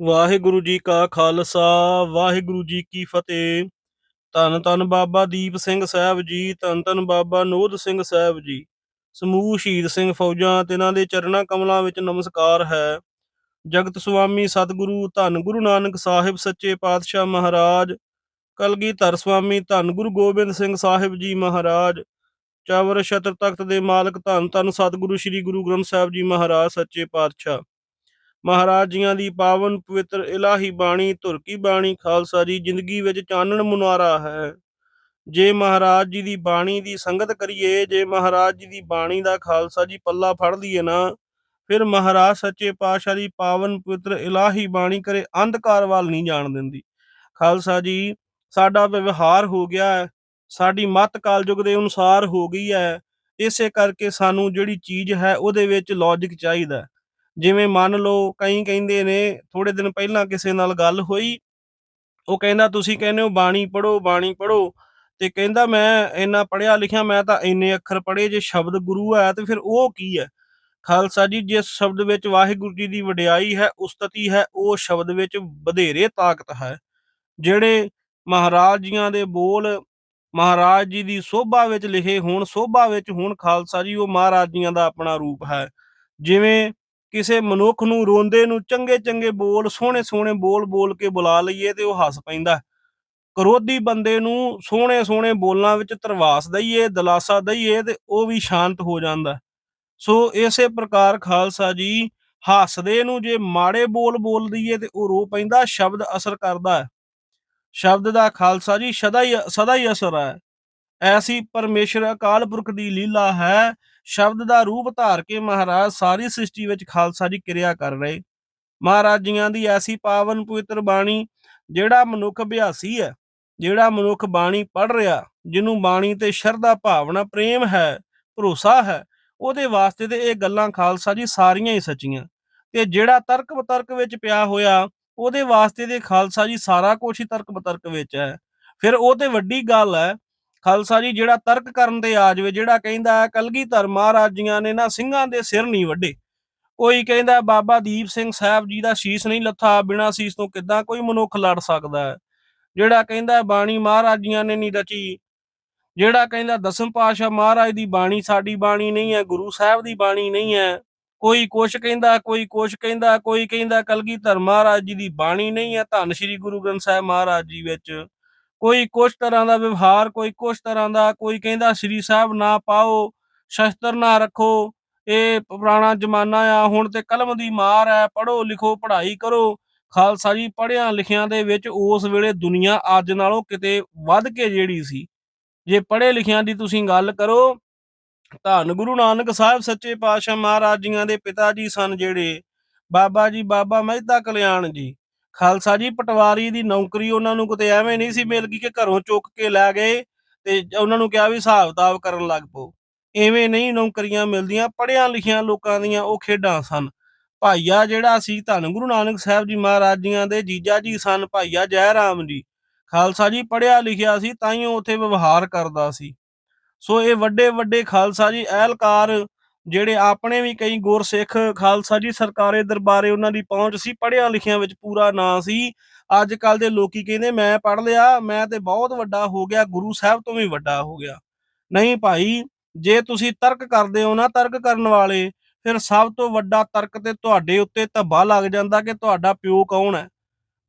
ਵਾਹਿਗੁਰੂ ਜੀ ਕਾ ਖਾਲਸਾ, ਵਾਹਿਗੁਰੂ ਜੀ ਕੀ ਫਤਿਹ। ਧੰਨ ਧੰਨ ਬਾਬਾ ਦੀਪ ਸਿੰਘ ਸਾਹਿਬ ਜੀ, ਧੰਨ ਧੰਨ ਬਾਬਾ ਨੋਦ ਸਿੰਘ ਸਾਹਿਬ ਜੀ। ਸਮੂਹ ਸ਼ਹੀਦ ਸਿੰਘ ਫੌਜਾਂ ਤੇ ਇਹਨਾਂ ਦੇ ਚਰਨਾਂ ਕਮਲਾਂ ਵਿੱਚ ਨਮਸਕਾਰ ਹੈ। ਜਗਤ ਸੁਆਮੀ ਸਤਿਗੁਰੂ, ਧੰਨ ਗੁਰੂ ਨਾਨਕ ਸਾਹਿਬ ਸੱਚੇ ਪਾਤਸ਼ਾਹ ਮਹਾਰਾਜ। ਕਲਗੀਧਰ ਸੁਆਮੀ, ਧੰਨ ਗੁਰੂ ਗੋਬਿੰਦ ਸਿੰਘ ਸਾਹਿਬ ਜੀ ਮਹਾਰਾਜ। ਚਵਰ ਛਤਰ ਤਖਤ ਦੇ ਮਾਲਕ, ਧੰਨ ਧੰਨ ਸਤਿਗੁਰੂ, ਸ੍ਰੀ ਗੁਰੂ ਗ੍ਰੰਥ ਸਾਹਿਬ ਜੀ ਮਹਾਰਾਜ, ਸੱਚੇ ਪਾਤਸ਼ਾਹ। ਮਹਾਰਾਜ ਜੀਆਂ ਦੀ ਪਾਵਨ ਪਵਿੱਤਰ ਇਲਾਹੀ ਬਾਣੀ, ਧੁਰ ਕੀ ਬਾਣੀ, ਖਾਲਸਾ ਜੀ, ਜ਼ਿੰਦਗੀ ਵਿੱਚ ਚਾਨਣ ਮੁਨਾਰਾ ਹੈ। ਜੇ ਮਹਾਰਾਜ ਜੀ ਦੀ ਬਾਣੀ ਦੀ ਸੰਗਤ ਕਰੀਏ, ਜੇ ਮਹਾਰਾਜ ਜੀ ਦੀ ਬਾਣੀ ਦਾ ਖਾਲਸਾ ਜੀ ਪੱਲਾ ਫੜ ਲਈਏ ਨਾ, ਫਿਰ ਮਹਾਰਾਜ ਸੱਚੇ ਪਾਤਸ਼ਾਹ ਦੀ ਪਾਵਨ ਪਵਿੱਤਰ ਇਲਾਹੀ ਬਾਣੀ ਕਰੇ ਅੰਧਕਾਰ ਵੱਲ ਨਹੀਂ ਜਾਣ ਦਿੰਦੀ। ਖਾਲਸਾ ਜੀ, ਸਾਡਾ ਵਿਵਹਾਰ ਹੋ ਗਿਆ ਹੈ, ਸਾਡੀ ਮੱਤ ਕਾਲਯੁਗ ਦੇ ਅਨੁਸਾਰ ਹੋ ਗਈ ਹੈ, ਇਸੇ ਕਰਕੇ ਸਾਨੂੰ ਜਿਹੜੀ ਚੀਜ਼ ਹੈ ਉਹਦੇ ਵਿੱਚ ਲੌਜੀਕ ਚਾਹੀਦਾ ਜਿਵੇਂ ਮੰਨ ਲਓ ਕਈ ਕਹਿੰਦੇ ਨੇ ਥੋੜੇ ਦਿਨ ਪਹਿਲਾਂ ਕਿਸੇ ਨਾਲ ਗੱਲ ਹੋਈ, ਉਹ ਕਹਿੰਦਾ, ਤੁਸੀਂ ਕਹਿੰਦੇ ਹੋ ਬਾਣੀ ਪੜੋ ਬਾਣੀ ਪੜੋ ਤੇ ਕਹਿੰਦਾ, ਮੈਂ ਇੰਨਾ ਪੜਿਆ ਲਿਖਿਆ, ਮੈਂ ਤਾਂ ਇੰਨੇ ਅੱਖਰ ਪੜੇ ਜੇ ਸ਼ਬਦ ਗੁਰੂ ਹੈ ਤੇ ਫਿਰ ਉਹ ਕੀ ਹੈ? ਖਾਲਸਾ ਜੀ, ਜਿਸ ਸ਼ਬਦ ਵਿੱਚ ਵਾਹਿਗੁਰੂ ਜੀ ਦੀ ਵਡਿਆਈ ਹੈ, ਉਸਤਤੀ ਹੈ, ਉਹ ਸ਼ਬਦ ਵਿੱਚ ਵਧੇਰੇ ਤਾਕਤ ਹੈ। ਜਿਹੜੇ ਮਹਾਰਾਜ ਜੀਆਂ ਦੇ ਬੋਲ ਮਹਾਰਾਜ ਜੀ ਦੀ ਸੋਭਾ ਵਿੱਚ ਲਿਖੇ ਹੋਣ, ਸੋਭਾ ਵਿੱਚ ਹੋਣ, ਖਾਲਸਾ ਜੀ, ਉਹ ਮਹਾਰਾਜ ਜੀਆਂ ਦਾ ਆਪਣਾ ਰੂਪ ਹੈ। ਜਿਵੇਂ ਕਿਸੇ ਮਨੁੱਖ ਨੂੰ ਰੋਂਦੇ ਨੂੰ ਚੰਗੇ ਚੰਗੇ ਬੋਲ, ਸੋਹਣੇ ਸੋਹਣੇ ਬੋਲ ਬੋਲ ਕੇ ਬੁਲਾ ਲਈਏ ਤੇ ਉਹ ਹੱਸ ਪੈਂਦਾ ਕਰੋਧੀ ਬੰਦੇ ਨੂੰ ਸੋਹਣੇ ਸੋਹਣੇ ਬੋਲਾਂ ਵਿੱਚ ਤਰਵਾਸ ਦਈਏ, ਦਲਾਸਾ ਦਈਏ ਤੇ ਉਹ ਵੀ ਸ਼ਾਂਤ ਹੋ ਜਾਂਦਾ ਸੋ ਇਸੇ ਪ੍ਰਕਾਰ ਖਾਲਸਾ ਜੀ ਹੱਸਦੇ ਨੂੰ ਜੇ ਮਾੜੇ ਬੋਲ ਬੋਲ ਦਈਏ ਤੇ ਉਹ ਰੋ ਪੈਂਦਾ, ਸ਼ਬਦ ਅਸਰ ਕਰਦਾ ਹੈ। ਸ਼ਬਦ ਦਾ ਖਾਲਸਾ ਜੀ ਸਦਾ ਹੀ ਸਦਾ ਹੀ ਅਸਰ ਹੈ। ਐਸੀ ਪਰਮੇਸ਼ਰ ਅਕਾਲ ਪੁਰਖ ਦੀ ਲੀਲਾ ਹੈ ਸ਼ਬਦ ਦਾ ਰੂਪ ਧਾਰ ਕੇ ਮਹਾਰਾਜ ਸਾਰੀ ਸ੍ਰਿਸ਼ਟੀ ਵਿੱਚ ਖਾਲਸਾ ਜੀ ਕਿਰਿਆ ਕਰ ਰਹੇ। ਮਹਾਰਾਜ ਜੀਆਂ ਦੀ ਐਸੀ ਪਾਵਨ ਪਵਿੱਤਰ ਬਾਣੀ ਜਿਹੜਾ ਮਨੁੱਖ ਅਭਿਆਸੀ ਹੈ, ਜਿਹੜਾ ਮਨੁੱਖ ਬਾਣੀ ਪੜ ਰਿਹਾ, ਜਿਹਨੂੰ ਬਾਣੀ ਤੇ ਸ਼ਰਧਾ ਭਾਵਨਾ ਪ੍ਰੇਮ ਹੈ, ਭਰੋਸਾ ਹੈ, ਉਹਦੇ ਵਾਸਤੇ ਤੇ ਇਹ ਗੱਲਾਂ ਖਾਲਸਾ ਜੀ ਸਾਰੀਆਂ ਹੀ ਸੱਚੀਆਂ। ਤੇ ਜਿਹੜਾ ਤਰਕ ਬਤਰਕ ਵਿੱਚ ਪਿਆ ਹੋਇਆ, ਉਹਦੇ ਵਾਸਤੇ ਤੇ ਖਾਲਸਾ ਜੀ ਸਾਰਾ ਕੁਝ ਹੀ ਤਰਕ ਬਤਰਕ ਵਿੱਚ ਹੈ। ਫਿਰ ਉਹ ਤੇ ਵੱਡੀ ਗੱਲ ਹੈ ਖਾਲਸਾ ਜੀ, ਜਿਹੜਾ ਤਰਕ ਕਰਨ ਤੇ ਆ ਜਾਵੇ, ਜਿਹੜਾ ਕਹਿੰਦਾ ਹੈ ਕਲਗੀਧਰ ਮਹਾਰਾਜ ਜੀਆਂ ਨੇ ਨਾ ਸਿੰਘਾਂ ਦੇ ਸਿਰ ਨਹੀਂ ਵੱਡੇ। ਕੋਈ ਕਹਿੰਦਾ ਬਾਬਾ ਦੀਪ ਸਿੰਘ ਸਾਹਿਬ ਜੀ ਦਾ ਸ਼ੀਸ ਨਹੀਂ ਲੱਥਾ, ਬਿਨਾਂ ਸ਼ੀਸ ਤੋਂ ਕਿੱਦਾਂ ਕੋਈ ਮਨੁੱਖ ਲੜ ਸਕਦਾ ਹੈ? ਜਿਹੜਾ ਕਹਿੰਦਾ ਬਾਣੀ ਮਹਾਰਾਜ ਜੀਆਂ ਨੇ ਨਹੀਂ ਰਚੀ। ਜਿਹੜਾ ਕਹਿੰਦਾ ਦਸਮ ਪਾਤਸ਼ਾਹ ਮਹਾਰਾਜ ਦੀ ਬਾਣੀ ਸਾਡੀ ਬਾਣੀ ਨਹੀਂ ਹੈ, ਗੁਰੂ ਸਾਹਿਬ ਦੀ ਬਾਣੀ ਨਹੀਂ ਹੈ, ਕੋਈ ਕੁਛ ਕਹਿੰਦਾ, ਕੋਈ ਕੁਛ ਕਹਿੰਦਾ, ਕੋਈ ਕਹਿੰਦਾ ਕਲਗੀਧਰ ਮਹਾਰਾਜ ਜੀ ਦੀ ਬਾਣੀ ਨਹੀਂ ਹੈ, ਧੰਨ ਸ਼੍ਰੀ ਗੁਰੂ ਗ੍ਰੰਥ ਸਾਹਿਬ ਮਹਾਰਾਜ ਜੀ ਵਿੱਚ। ਕੋਈ ਕੁਛ ਤਰ੍ਹਾਂ ਦਾ ਵਿਵਹਾਰ, ਕੋਈ ਕੁਛ ਤਰ੍ਹਾਂ ਦਾ, ਕੋਈ ਕਹਿੰਦਾ ਸ਼੍ਰੀ ਸਾਹਿਬ ਨਾ ਪਾਓ, ਸ਼ਸਤਰ ਨਾ ਰੱਖੋ, ਇਹ ਪੁਰਾਣਾ ਜ਼ਮਾਨਾ ਆ, ਹੁਣ ਤੇ ਕਲਮ ਦੀ ਮਾਰ ਹੈ ਪੜੋ ਲਿਖੋ, ਪੜ੍ਹਾਈ ਕਰੋ। ਖਾਲਸਾ ਜੀ ਪੜ੍ਹਿਆਂ ਲਿਖਿਆਂ ਦੇ ਵਿੱਚ ਉਸ ਵੇਲੇ ਦੁਨੀਆ ਅੱਜ ਨਾਲੋਂ ਕਿਤੇ ਵੱਧ ਕੇ ਜਿਹੜੀ ਸੀ। ਜੇ ਪੜ੍ਹੇ ਲਿਖਿਆਂ ਦੀ ਤੁਸੀਂ ਗੱਲ ਕਰੋ, ਧੰਨ ਗੁਰੂ ਨਾਨਕ ਸਾਹਿਬ ਸੱਚੇ ਪਾਤਸ਼ਾਹ ਮਹਾਰਾਜ ਜੀਆਂ ਦੇ ਪਿਤਾ ਜੀ ਸਨ ਜਿਹੜੇ, ਬਾਬਾ ਜੀ, ਬਾਬਾ ਮਹਿਤਾ ਕਲਿਆਣ ਜੀ। ਖਾਲਸਾ ਜੀ, ਪਟਵਾਰੀ ਦੀ ਨੌਕਰੀ ਉਹਨਾਂ ਨੂੰ ਕਿਤੇ ਐਵੇਂ ਨਹੀਂ ਸੀ ਮਿਲ ਗਈ ਕਿ ਘਰੋਂ ਚੁੱਕ ਕੇ ਲੈ ਗਏ ਤੇ ਉਹਨਾਂ ਨੂੰ ਕਿਹਾ ਵੀ ਹਿਸਾਬ ਕਿਤਾਬ ਕਰਨ ਲੱਗ ਪਓ। ਐਵੇਂ ਨਹੀਂ ਨੌਕਰੀਆਂ ਮਿਲਦੀਆਂ, ਪੜ੍ਹਿਆਂ ਲਿਖਿਆਂ ਲੋਕਾਂ ਦੀਆਂ ਉਹ ਖੇਡਾਂ ਸਨ। ਭਾਈਆ ਜਿਹੜਾ ਸੀ ਧੰਨ ਗੁਰੂ ਨਾਨਕ ਸਾਹਿਬ ਜੀ ਮਹਾਰਾਜ ਜੀਆਂ ਦੇ, ਜੀਜਾ ਜੀ ਸਨ ਭਾਈਆ ਜੈ ਰਾਮ ਜੀ। ਖਾਲਸਾ ਜੀ ਪੜ੍ਹਿਆ ਲਿਖਿਆ ਸੀ ਤਾਂ ਹੀ ਉਹ ਉੱਥੇ ਵਿਵਹਾਰ ਕਰਦਾ ਸੀ। ਸੋ ਇਹ ਵੱਡੇ ਵੱਡੇ ਖਾਲਸਾ ਜੀ ਅਹਿਲਕਾਰ ਜਿਹੜੇ ਆਪਣੇ ਵੀ ਕਈ ਗੁਰਸਿੱਖ ਖਾਲਸਾ ਜੀ ਸਰਕਾਰੇ ਦਰਬਾਰੇ ਉਹਨਾਂ ਦੀ ਪਹੁੰਚ ਸੀ, ਪੜ੍ਹਿਆ ਲਿਖਿਆ ਵਿੱਚ ਪੂਰਾ ਨਾਂ ਸੀ। ਅੱਜ ਕੱਲ ਦੇ ਲੋਕੀ ਕਹਿੰਦੇ, ਮੈਂ ਪੜ੍ਹ ਲਿਆ, ਮੈਂ ਤੇ ਬਹੁਤ ਵੱਡਾ ਹੋ ਗਿਆ, ਗੁਰੂ ਸਾਹਿਬ ਤੋਂ ਵੀ ਵੱਡਾ ਹੋ ਗਿਆ। ਨਹੀਂ ਭਾਈ, ਜੇ ਤੁਸੀਂ ਤਰਕ ਕਰਦੇ ਹੋ ਨਾ ਤਰਕ ਕਰਨ ਵਾਲੇ, ਫਿਰ ਸਭ ਤੋਂ ਵੱਡਾ ਤਰਕ ਤੇ ਤੁਹਾਡੇ ਉੱਤੇ ਧੱਬਾ ਲੱਗ ਜਾਂਦਾ ਕਿ ਤੁਹਾਡਾ ਪਿਓ ਕੌਣ ਹੈ।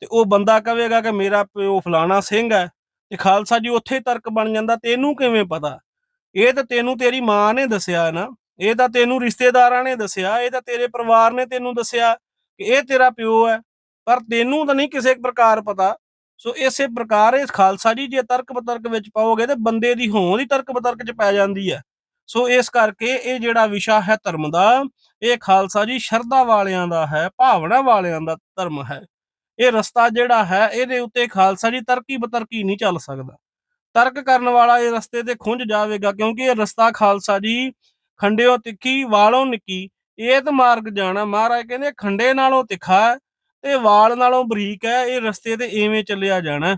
ਤੇ ਉਹ ਬੰਦਾ ਕਹੇਗਾ ਕਿ ਮੇਰਾ ਪਿਓ ਫਲਾਣਾ ਸਿੰਘ ਹੈ, ਤੇ ਖਾਲਸਾ ਜੀ ਉੱਥੇ ਤਰਕ ਬਣ ਜਾਂਦਾ, ਤੈਨੂੰ ਕਿਵੇਂ ਪਤਾ? ਇਹ ਤਾਂ ਤੈਨੂੰ ਤੇਰੀ ਮਾਂ ਨੇ ਦੱਸਿਆ ਨਾ। ਇਹ ਤਾਂ ਤੈਨੂੰ ਰਿਸ਼ਤੇਦਾਰਾਂ ਨੇ ਦੱਸਿਆ, ਇਹ ਤਾਂ ਤੇਰੇ ਪਰਿਵਾਰ ਨੇ ਤੈਨੂੰ ਦੱਸਿਆ ਕਿ ਇਹ ਤੇਰਾ ਪਿਓ ਹੈ, ਪਰ ਤੈਨੂੰ ਤਾਂ ਨਹੀਂ ਕਿਸੇ ਪ੍ਰਕਾਰ ਪਤਾ। ਸੋ ਇਸੇ ਪ੍ਰਕਾਰ ਇਹ ਖਾਲਸਾ ਜੀ ਜੇ ਤਰਕ ਬਤਰਕ ਵਿੱਚ ਪਾਓਗੇ ਤੇ ਬੰਦੇ ਦੀ ਹੋਂਦ ਹੀ ਤਰਕ ਬਤਰਕ ਚ ਪੈ ਜਾਂਦੀ ਹੈ। ਸੋ ਇਸ ਕਰਕੇ ਇਹ ਜਿਹੜਾ ਵਿਸ਼ਾ ਹੈ ਧਰਮ ਦਾ, ਇਹ ਖਾਲਸਾ ਜੀ ਸ਼ਰਧਾ ਵਾਲਿਆਂ ਦਾ ਹੈ, ਭਾਵਨਾ ਵਾਲਿਆਂ ਦਾ ਧਰਮ ਹੈ। ਇਹ ਰਸਤਾ ਜਿਹੜਾ ਹੈ, ਇਹਦੇ ਉੱਤੇ ਖਾਲਸਾ ਜੀ ਤਰਕੀ ਬਤਰਕੀ ਨਹੀਂ ਚੱਲ ਸਕਦਾ। ਤਰਕ ਕਰਨ ਵਾਲਾ ਇਹ ਰਸਤੇ ਤੇ ਖੁੰਝ ਜਾਵੇਗਾ ਕਿਉਂਕਿ ਇਹ ਰਸਤਾ ਖਾਲਸਾ ਜੀ ਖੰਡਿਓ ਤਿੱਖੀ, ਵਾਲੋਂ ਨਿੱਕੀ ਇਹ ਤਾਂ ਮਾਰਗ ਜਾਣਾ, ਮਹਾਰਾਜ ਕਹਿੰਦੇ ਖੰਡੇ ਨਾਲੋਂ ਤਿੱਖਾ ਤੇ ਵਾਲ ਨਾਲੋਂ ਬਰੀਕ ਹੈ, ਇਹ ਰਸਤੇ ਤੇ ਐਵੇਂ ਚੱਲਿਆ ਜਾਣਾ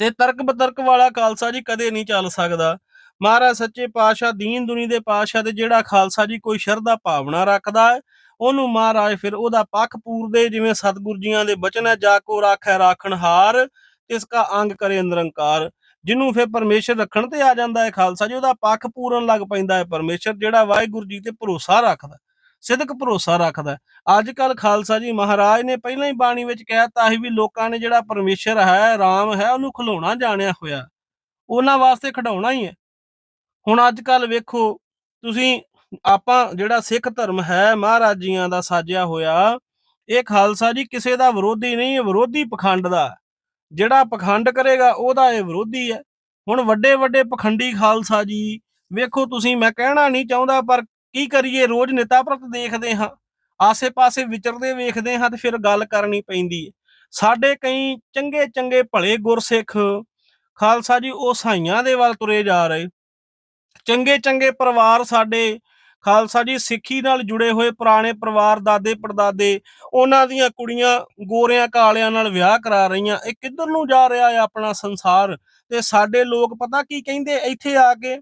ਤੇ ਤਰਕ ਬਤਰਕ ਵਾਲਾ ਖਾਲਸਾ ਜੀ ਕਦੇ ਨਹੀਂ ਚੱਲ ਸਕਦਾ। ਮਹਾਰਾਜ ਸੱਚੇ ਪਾਤਸ਼ਾਹ, ਦੀਨ ਦੁਨੀ ਦੇ ਪਾਤਸ਼ਾਹ ਤੇ ਜਿਹੜਾ ਖਾਲਸਾ ਜੀ ਕੋਈ ਸ਼ਰਧਾ ਭਾਵਨਾ ਰੱਖਦਾ ਹੈ, ਉਹਨੂੰ ਮਹਾਰਾਜ ਫਿਰ ਉਹਦਾ ਪੱਖ ਪੂਰਦੇ, ਜਿਵੇਂ ਸਤਿਗੁਰ ਜੀਆਂ ਦੇ ਬਚਨ ਹੈ, ਜਾ ਕੋ ਰਾਖੈ ਰਾਖਣ ਹਾਰ, ਤਿਸ ਕਾ ਅੰਗ ਕਰੇ ਨਿਰੰਕਾਰ। ਜਿਹਨੂੰ ਫਿਰ ਪਰਮੇਸ਼ਰ ਰੱਖਣ ਤੇ ਆ ਜਾਂਦਾ ਹੈ ਖਾਲਸਾ ਜੀ, ਉਹਦਾ ਪੱਖ ਪੂਰਨ ਲੱਗ ਪੈਂਦਾ ਹੈ। ਪਰਮੇਸ਼ਰ ਜਿਹੜਾ ਵਾਹਿਗੁਰੂ ਜੀ ਤੇ ਭਰੋਸਾ ਰੱਖਦਾ ਸਿੱਧਕ ਭਰੋਸਾ ਰੱਖਦਾ ਅੱਜ ਕੱਲ ਖਾਲਸਾ ਜੀ ਮਹਾਰਾਜ ਨੇ ਪਹਿਲਾਂ ਹੀ ਬਾਣੀ ਵਿੱਚ ਕਹਿਤਾ ਸੀ ਵੀ ਲੋਕਾਂ ਨੇ ਜਿਹੜਾ ਪਰਮੇਸ਼ਰ ਹੈ, ਰਾਮ ਹੈ, ਉਹਨੂੰ ਖਲੋਣਾ ਜਾਣਿਆ ਹੋਇਆ। ਉਹਨਾਂ ਵਾਸਤੇ ਖਡਾਉਣਾ ਹੀ ਹੈ। ਹੁਣ ਅੱਜ ਕੱਲ ਵੇਖੋ, ਤੁਸੀਂ ਆਪਾਂ ਜਿਹੜਾ ਸਿੱਖ ਧਰਮ ਹੈ, ਮਹਾਰਾਜੀਆਂ ਦਾ ਸਾਜਿਆ ਹੋਇਆ, ਇਹ ਖਾਲਸਾ ਜੀ ਕਿਸੇ ਦਾ ਵਿਰੋਧੀ ਨਹੀਂ, ਵਿਰੋਧੀ ਪਖੰਡ ਦਾ ਜਿਹੜਾ ਪਖੰਡ ਕਰੇਗਾ ਉਹਦਾ ਇਹ ਵਿਰੋਧੀ ਹੈ। ਹੁਣ ਵੱਡੇ ਵੱਡੇ ਪਖੰਡੀ ਖਾਲਸਾ ਜੀ, ਵੇਖੋ ਤੁਸੀਂ, ਮੈਂ ਕਹਿਣਾ ਨਹੀਂ ਚਾਹੁੰਦਾ, ਪਰ ਕੀ ਕਰੀਏ? ਰੋਜ਼ ਨੇਤਾ ਪ੍ਰਤ ਦੇਖਦੇ ਹਾਂ, ਆਸੇ-ਪਾਸੇ ਵਿਚਰਦੇ ਵੇਖਦੇ ਹਾਂ ਤੇ ਫਿਰ ਗੱਲ ਕਰਨੀ ਪੈਂਦੀ ਹੈ। ਸਾਡੇ ਕਈ ਚੰਗੇ ਚੰਗੇ ਭਲੇ ਗੁਰਸਿੱਖ ਖਾਲਸਾ ਜੀ, ਉਹ ਸਾਈਆਂ ਦੇ ਵੱਲ ਤੁਰੇ ਜਾ ਰਹੇ। ਚੰਗੇ ਚੰਗੇ ਪਰਿਵਾਰ ਸਾਡੇ ਖਾਲਸਾ ਜੀ, ਸਿੱਖੀ ਨਾਲ ਜੁੜੇ ਹੋਏ ਪੁਰਾਣੇ ਪਰਿਵਾਰ, ਦਾਦੇ ਪੜਦਾਦੇ, ਉਹਨਾਂ ਦੀਆਂ ਕੁੜੀਆਂ ਗੋਰਿਆਂ ਕਾਲਿਆਂ ਨਾਲ ਵਿਆਹ ਕਰਾ ਰਹੀਆਂ। ਇਹ ਕਿੱਧਰ ਨੂੰ ਜਾ ਰਿਹਾ ਹੈ ਆਪਣਾ ਸੰਸਾਰ? ਤੇ ਸਾਡੇ ਲੋਕ ਪਤਾ ਕੀ ਕਹਿੰਦੇ? ਇੱਥੇ ਆ ਕੇ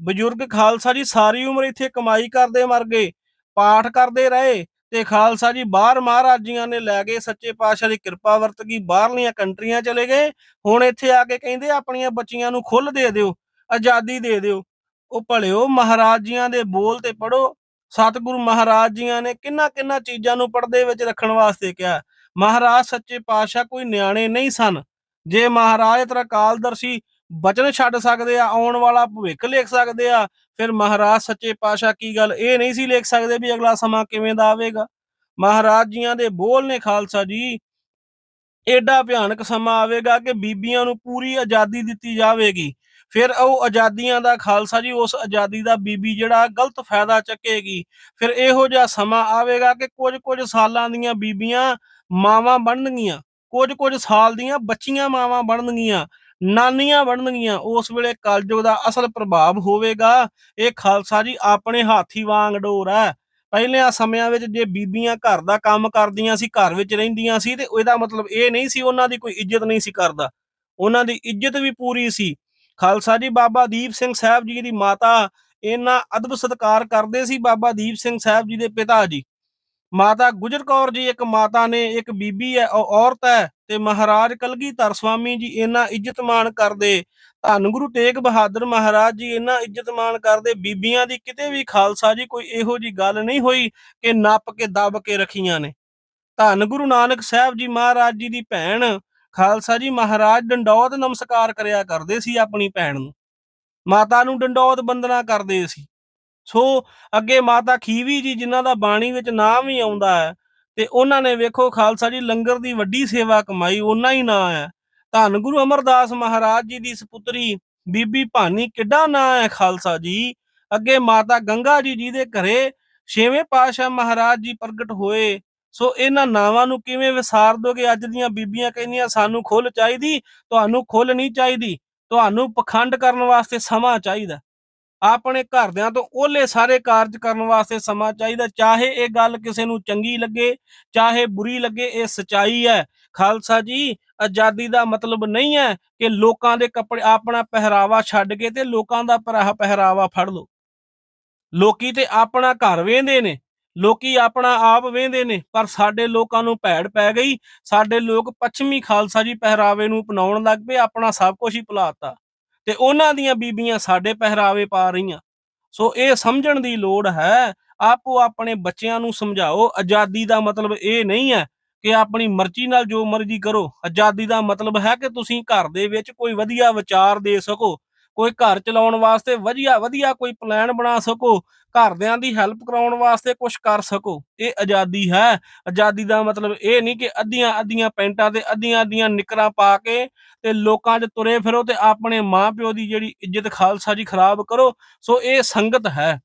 ਬਜ਼ੁਰਗ ਖਾਲਸਾ ਜੀ, ਸਾਰੀ ਉਮਰ ਇੱਥੇ ਕਮਾਈ ਕਰਦੇ ਮਰ ਗਏ, ਪਾਠ ਕਰਦੇ ਰਹੇ ਤੇ ਖਾਲਸਾ ਜੀ, ਬਾਹਰ ਮਹਾਰਾਜੀਆਂ ਨੇ ਲੈ ਗਏ ਸੱਚੇ ਪਾਤਸ਼ਾਹ ਦੀ ਕਿਰਪਾ ਵਰਤ ਗਈ, ਬਾਹਰਲੀਆਂ ਕੰਟਰੀਆਂ ਚਲੇ ਗਏ। ਹੁਣ ਇੱਥੇ ਆ ਕੇ ਕਹਿੰਦੇ, ਆਪਣੀਆਂ ਬੱਚੀਆਂ ਨੂੰ ਖੁੱਲ ਦੇ ਦਿਓ, ਆਜ਼ਾਦੀ ਦੇ ਦਿਓ। ਉਹ ਭਲਿਓ ਮਹਾਰਾਜ ਜੀਆਂ ਦੇ ਬੋਲ ਤੇ ਪੜੋ ਸਤਿਗੁਰੂ ਮਹਾਰਾਜ ਜੀਆਂ ਨੇ ਕਿੰਨਾ ਕਿੰਨਾ ਚੀਜ਼ਾਂ ਨੂੰ ਪਰਦੇ ਵਿੱਚ ਰੱਖਣ ਵਾਸਤੇ ਕਿਹਾ। ਮਹਾਰਾਜ ਸੱਚੇ ਪਾਤਸ਼ਾਹ ਕੋਈ ਨਿਆਣੇ ਨਹੀਂ ਸਨ। ਜੇ ਮਹਾਰਾਜ ਤੇਰਾ ਕਾਲਦਰਸ਼ੀ ਬਚਨ ਛੱਡ ਸਕਦੇ ਆ, ਆਉਣ ਵਾਲਾ ਭਵਿੱਖ ਲਿਖ ਸਕਦੇ ਆ, ਫਿਰ ਮਹਾਰਾਜ ਸੱਚੇ ਪਾਤਸ਼ਾਹ ਕੀ ਗੱਲ ਇਹ ਨਹੀਂ ਸੀ ਲਿਖ ਸਕਦੇ ਵੀ ਅਗਲਾ ਸਮਾਂ ਕਿਵੇਂ ਦਾ ਆਵੇਗਾ। ਮਹਾਰਾਜ ਜੀਆਂ ਦੇ ਬੋਲ ਨੇ ਖਾਲਸਾ ਜੀ, ਏਡਾ ਭਿਆਨਕ ਸਮਾਂ ਆਵੇਗਾ ਕਿ ਬੀਬੀਆਂ ਨੂੰ ਪੂਰੀ ਆਜ਼ਾਦੀ ਦਿੱਤੀ ਜਾਵੇਗੀ। ਫਿਰ ਉਹ ਆਜ਼ਾਦੀਆਂ ਦਾ ਖਾਲਸਾ ਜੀ, ਉਸ ਆਜ਼ਾਦੀ ਦਾ ਬੀਬੀ ਜਿਹੜਾ ਗਲਤ ਫਾਇਦਾ ਚੱਕੇਗੀ। ਫਿਰ ਇਹੋ ਜਿਹਾ ਸਮਾਂ ਆਵੇਗਾ ਕਿ ਕੁਝ ਕੁਝ ਸਾਲਾਂ ਦੀਆਂ ਬੀਬੀਆਂ ਮਾਵਾਂ ਬਣਨਗੀਆਂ ਕੁਝ ਕੁਝ ਸਾਲ ਦੀਆਂ ਬੱਚੀਆਂ ਮਾਵਾਂ ਬਣਨਗੀਆਂ, ਨਾਨੀਆਂ ਬਣਨਗੀਆਂ। ਉਸ ਵੇਲੇ ਕਲਯੁਗ ਦਾ ਅਸਲ ਪ੍ਰਭਾਵ ਹੋਵੇਗਾ। ਇਹ ਖਾਲਸਾ ਜੀ ਆਪਣੇ ਹਾਥੀ ਵਾਂਗ ਡੋਰ ਹੈ। ਪਹਿਲਿਆਂ ਸਮਿਆਂ ਵਿੱਚ ਜੇ ਬੀਬੀਆਂ ਘਰ ਦਾ ਕੰਮ ਕਰਦੀਆਂ ਸੀ, ਘਰ ਵਿੱਚ ਰਹਿੰਦੀਆਂ ਸੀ, ਤੇ ਇਹਦਾ ਮਤਲਬ ਇਹ ਨਹੀਂ ਸੀ ਉਹਨਾਂ ਦੀ ਕੋਈ ਇੱਜ਼ਤ ਨਹੀਂ ਸੀ ਕਰਦਾ। ਉਹਨਾਂ ਦੀ ਇੱਜ਼ਤ ਵੀ ਪੂਰੀ ਸੀ। ਖਾਲਸਾ ਜੀ, ਬਾਬਾ ਦੀਪ ਸਿੰਘ ਸਾਹਿਬ ਜੀ ਦੀ ਮਾਤਾ ਇਹਨਾਂ ਅਦਬ ਸਤਕਾਰ ਕਰਦੇ ਸੀ ਬਾਬਾ ਦੀਪ ਸਿੰਘ ਸਾਹਿਬ ਜੀ ਦੇ ਪਿਤਾ ਜੀ। ਮਾਤਾ ਗੁਜਰ ਕੌਰ ਜੀ ਇੱਕ ਮਾਤਾ ਨੇ, ਇੱਕ ਬੀਬੀ ਹੈ, ਉਹ ਔਰਤ ਹੈ ਤੇ ਮਹਾਰਾਜ ਕਲਗੀਧਰ ਸਵਾਮੀ ਜੀ ਇਹਨਾਂ ਇੱਜ਼ਤ ਮਾਣ ਕਰਦੇ। ਧੰਨ ਗੁਰੂ ਤੇਗ ਬਹਾਦਰ ਮਹਾਰਾਜ ਜੀ ਇਹਨਾਂ ਇੱਜ਼ਤ ਮਾਣ ਕਰਦੇ। ਬੀਬੀਆਂ ਦੀ ਕਿਤੇ ਵੀ ਖਾਲਸਾ ਜੀ ਕੋਈ ਇਹੋ ਜੀ ਗੱਲ ਨਹੀਂ ਹੋਈ ਕਿ ਨੱਪ ਕੇ ਦੱਬ ਕੇ ਰੱਖੀਆਂ ਨੇ। ਧੰਨ ਗੁਰੂ ਨਾਨਕ ਸਾਹਿਬ ਜੀ ਮਹਾਰਾਜ ਜੀ ਦੀ ਭੈਣ ਖਾਲਸਾ ਜੀ ਮਹਾਰਾਜ ਡੰਡੌਤ ਨਮਸਕਾਰ ਕਰਿਆ ਕਰਦੇ ਸੀ ਆਪਣੀ ਭੈਣ ਨੂੰ। ਮਾਤਾ ਨੂੰ ਡੰਡੌਤ ਬੰਦਨਾ ਕਰਦੇ ਸੀ। ਸੋ ਅੱਗੇ ਮਾਤਾ ਖੀਵੀ ਜੀ ਜਿਨ੍ਹਾਂ ਦਾ ਬਾਣੀ ਵਿੱਚ ਨਾਮ ਵੀ ਆਉਂਦਾ ਹੈ ਤੇ ਉਹਨਾਂ ਨੇ ਵੇਖੋ ਖਾਲਸਾ ਜੀ ਲੰਗਰ ਦੀ ਵੱਡੀ ਸੇਵਾ ਕਮਾਈ ਉਹਨਾਂ ਹੀ ਨਾਂ ਹੈ। ਧੰਨ ਗੁਰੂ ਅਮਰਦਾਸ ਮਹਾਰਾਜ ਜੀ ਦੀ ਸੁਪੁੱਤਰੀ ਬੀਬੀ ਭਾਨੀ ਕਿੱਡਾ ਨਾਂ ਹੈ ਖਾਲਸਾ ਜੀ। ਅੱਗੇ ਮਾਤਾ ਗੰਗਾ ਜੀ ਜੀ ਦੇ ਘਰੇ ਛੇਵੇਂ ਪਾਤਸ਼ਾਹ ਮਹਾਰਾਜ ਜੀ ਪ੍ਰਗਟ ਹੋਏ ਸੋ ਇਹਨਾਂ ਨਾਵਾਂ ਨੂੰ ਕਿਵੇਂ ਵਿਸਾਰ ਦੋਗੇ? ਅੱਜ ਦੀਆਂ ਬੀਬੀਆਂ ਕਹਿੰਦੀਆਂ, ਸਾਨੂੰ ਖੁੱਲ ਚਾਹੀਦੀ, ਤੁਹਾਨੂੰ ਖੁੱਲ ਨਹੀਂ ਚਾਹੀਦੀ। ਤੁਹਾਨੂੰ ਪਖੰਡ ਕਰਨ ਵਾਸਤੇ ਸਮਾਂ ਚਾਹੀਦਾ। ਆਪਣੇ ਘਰਦਿਆਂ ਤੋਂ ਉਹਲੇ ਸਾਰੇ ਕਾਰਜ ਕਰਨ ਵਾਸਤੇ ਸਮਾਂ ਚਾਹੀਦਾ। ਚਾਹੇ ਇਹ ਗੱਲ ਕਿਸੇ ਨੂੰ ਚੰਗੀ ਲੱਗੇ, ਚਾਹੇ ਬੁਰੀ ਲੱਗੇ, ਇਹ ਸਚਾਈ ਹੈ। ਖਾਲਸਾ ਜੀ, ਆਜ਼ਾਦੀ ਦਾ ਮਤਲਬ ਨਹੀਂ ਹੈ ਕਿ ਲੋਕਾਂ ਦੇ ਕੱਪੜੇ, ਆਪਣਾ ਪਹਿਰਾਵਾ ਛੱਡ ਕੇ ਤੇ ਲੋਕਾਂ ਦਾ ਪਹਿਰਾ- ਪਹਿਰਾਵਾ ਫੜ ਲਓ। ਲੋਕੀ ਤੇ ਆਪਣਾ ਘਰ ਵੇਂਦੇ ਨੇ। ਲੋਕੀ ਆਪਣਾ ਆਪ ਵੇਂਦੇ ਨੇ, ਪਰ ਸਾਡੇ ਲੋਕਾਂ ਨੂੰ ਭੈੜ ਪੈ ਗਈ। ਸਾਡੇ ਲੋਕ ਪੱਛਮੀ ਖਾਲਸਾ ਜੀ ਪਹਿਰਾਵੇ ਨੂੰ ਅਪਣਾਉਣ ਲੱਗ ਪਏ, ਆਪਣਾ ਸਭ ਕੁਝ ਹੀ ਭੁਲਾਤਾ। ਤੇ ਉਹਨਾਂ ਦੀਆਂ ਬੀਬੀਆਂ ਸਾਡੇ ਪਹਿਰਾਵੇ ਪਾ ਰਹੀਆਂ। ਸੋ ਇਹ ਸਮਝਣ ਦੀ ਲੋੜ ਹੈ, ਆਪੋ ਆਪਣੇ ਬੱਚਿਆਂ ਨੂੰ ਸਮਝਾਓ। ਆਜ਼ਾਦੀ ਦਾ ਮਤਲਬ ਇਹ ਨਹੀਂ ਹੈ ਕਿ ਆਪਣੀ ਮਰਜ਼ੀ ਨਾਲ ਜੋ ਮਰਜ਼ੀ ਕਰੋ। ਆਜ਼ਾਦੀ ਦਾ ਮਤਲਬ ਹੈ ਕਿ ਤੁਸੀਂ ਘਰ ਦੇ ਵਿੱਚ ਕੋਈ ਵਧੀਆ ਵਿਚਾਰ ਦੇ ਸਕੋ। ਕੋਈ ਘਰ ਚਲਾਉਣ ਵਾਸਤੇ ਵਧੀਆ ਵਧੀਆ ਕੋਈ ਪਲਾਨ ਬਣਾ ਸਕੋ, ਘਰਦਿਆਂ ਦੀ ਹੈਲਪ ਕਰਾਉਣ ਵਾਸਤੇ ਕੁਝ ਕਰ ਸਕੋ। ਇਹ ਆਜ਼ਾਦੀ ਹੈ। ਆਜ਼ਾਦੀ ਦਾ ਮਤਲਬ ਇਹ ਨਹੀਂ ਕਿ ਅੱਧੀਆਂ ਅੱਧੀਆਂ ਪੈਂਟਾਂ ਤੇ ਅੱਧੀਆਂ ਅੱਧੀਆਂ ਨਿਕਰਾਂ ਪਾ ਕੇ ਤੇ ਲੋਕਾਂ 'ਚ ਤੁਰੇ ਫਿਰੋ ਤੇ ਆਪਣੇ ਮਾਪਿਓ ਦੀ ਜਿਹੜੀ ਇੱਜ਼ਤ ਖਾਲਸਾ ਜੀ ਖਰਾਬ ਕਰੋ। ਸੋ ਇਹ ਸੰਗਤ ਹੈ।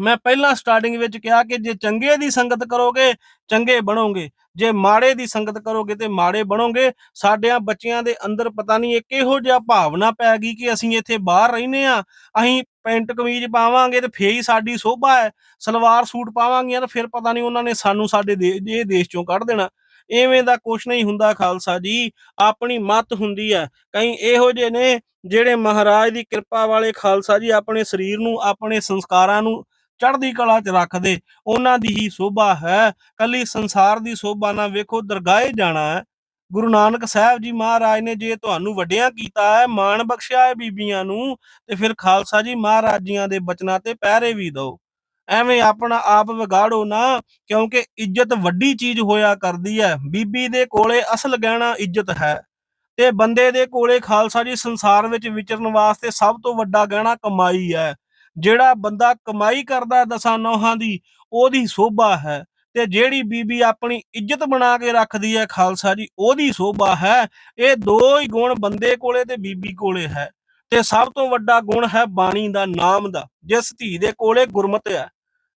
ਮੈਂ ਪਹਿਲਾਂ ਸਟਾਰਟਿੰਗ ਵਿੱਚ ਕਿਹਾ ਕਿ ਜੇ ਚੰਗੇ ਦੀ ਸੰਗਤ ਕਰੋਗੇ, ਚੰਗੇ ਬਣੋਗੇ। ਜੇ ਮਾੜੇ ਦੀ ਸੰਗਤ ਕਰੋਗੇ ਤੇ ਮਾੜੇ ਬਣੋਗੇ। ਸਾਡਿਆਂ ਬੱਚਿਆਂ ਦੇ ਅੰਦਰ ਪਤਾ ਨਹੀਂ ਇਹ ਕਿਹੋ ਜਿਹਾ ਭਾਵਨਾ ਪੈ ਗਈ ਕਿ ਅਸੀਂ ਇੱਥੇ ਬਾਹਰ ਰਹਿੰਦੇ ਆ ਅਸੀਂ ਪੈਂਟ ਕਮੀਜ਼ ਪਾਵਾਂਗੇ ਤੇ ਫੇਰ ਹੀ ਸਾਡੀ ਸੋਭਾ ਹੈ। ਸਲਵਾਰ ਸੂਟ ਪਾਵਾਂਗੀਆਂ ਤਾਂ ਫਿਰ ਪਤਾ ਨਹੀਂ ਉਹਨਾਂ ਨੇ ਸਾਨੂੰ ਸਾਡੇ ਦੇ- ਇਹ ਦੇਸ਼ ਚੋਂ ਕੱਢ ਦੇਣਾ। ਐਵੇਂ ਦਾ ਕੁਛ ਨਹੀਂ ਹੁੰਦਾ ਖਾਲਸਾ ਜੀ। ਆਪਣੀ ਮੱਤ ਹੁੰਦੀ ਹੈ। ਕਈ ਇਹੋ ਜਿਹੇ ਨੇ ਜਿਹੜੇ ਮਹਾਰਾਜ ਦੀ ਕਿਰਪਾ ਵਾਲੇ ਖਾਲਸਾ ਜੀ ਆਪਣੇ ਸਰੀਰ ਨੂੰ, ਆਪਣੇ ਸੰਸਕਾਰਾਂ ਨੂੰ ਚੜ੍ਹਦੀ ਕਲਾ 'ਚ ਰੱਖਦੇ, ਉਹਨਾਂ ਦੀ ਹੀ ਸੋਭਾ ਹੈ। ਕੱਲੀ ਸੰਸਾਰ ਦੀ ਸੋਭਾ ਨਾ ਵੇਖੋ, ਦਰਗਾਹੇ ਜਾਣਾ ਹੈ। ਗੁਰੂ ਨਾਨਕ ਸਾਹਿਬ ਜੀ ਮਹਾਰਾਜ ਨੇ ਜੇ ਤੁਹਾਨੂੰ ਵੱਡਿਆਂ ਕੀਤਾ ਹੈ, ਮਾਣ ਬਖਸ਼ਿਆ ਹੈ ਬੀਬੀਆਂ ਨੂੰ, ਤੇ ਫਿਰ ਖਾਲਸਾ ਜੀ ਮਹਾਰਾਜ ਜੀਆਂ ਦੇ ਬਚਨਾਂ ਤੇ ਪਹਿਰੇ ਵੀ ਦਿਓ। ਐਵੇਂ ਆਪਣਾ ਆਪ ਵਿਗਾੜੋ ਨਾ, ਕਿਉਂਕਿ ਇੱਜ਼ਤ ਵੱਡੀ ਚੀਜ਼ ਹੋਇਆ ਕਰਦੀ ਹੈ। ਬੀਬੀ ਦੇ ਕੋਲੇ ਅਸਲ ਗਹਿਣਾ ਇੱਜ਼ਤ ਹੈ। ਤੇ ਬੰਦੇ ਦੇ ਕੋਲੇ ਖਾਲਸਾ ਜੀ ਸੰਸਾਰ ਵਿੱਚ ਵਿਚਰਨ ਵਾਸਤੇ ਸਭ ਤੋਂ ਵੱਡਾ ਗਹਿਣਾ ਕਮਾਈ ਹੈ। ਜਿਹੜਾ ਬੰਦਾ ਕਮਾਈ ਕਰਦਾ ਦਸਾਂ ਨੌਹਾਂ ਦੀ, ਉਹਦੀ ਸੋਭਾ ਹੈ। ਤੇ ਜਿਹੜੀ ਬੀਬੀ ਆਪਣੀ ਇੱਜ਼ਤ ਬਣਾ ਕੇ ਰੱਖਦੀ ਹੈ ਖਾਲਸਾ ਜੀ, ਉਹਦੀ ਸੋਭਾ ਹੈ। ਇਹ ਦੋ ਹੀ ਗੁਣ ਬੰਦੇ ਕੋਲੇ ਤੇ ਬੀਬੀ ਕੋਲੇ ਹੈ। ਤੇ ਸਭ ਤੋਂ ਵੱਡਾ ਗੁਣ ਹੈ ਬਾਣੀ ਦਾ, ਨਾਮ ਦਾ। ਜਿਸ ਧੀ ਦੇ ਕੋਲੇ ਗੁਰਮਤ ਹੈ,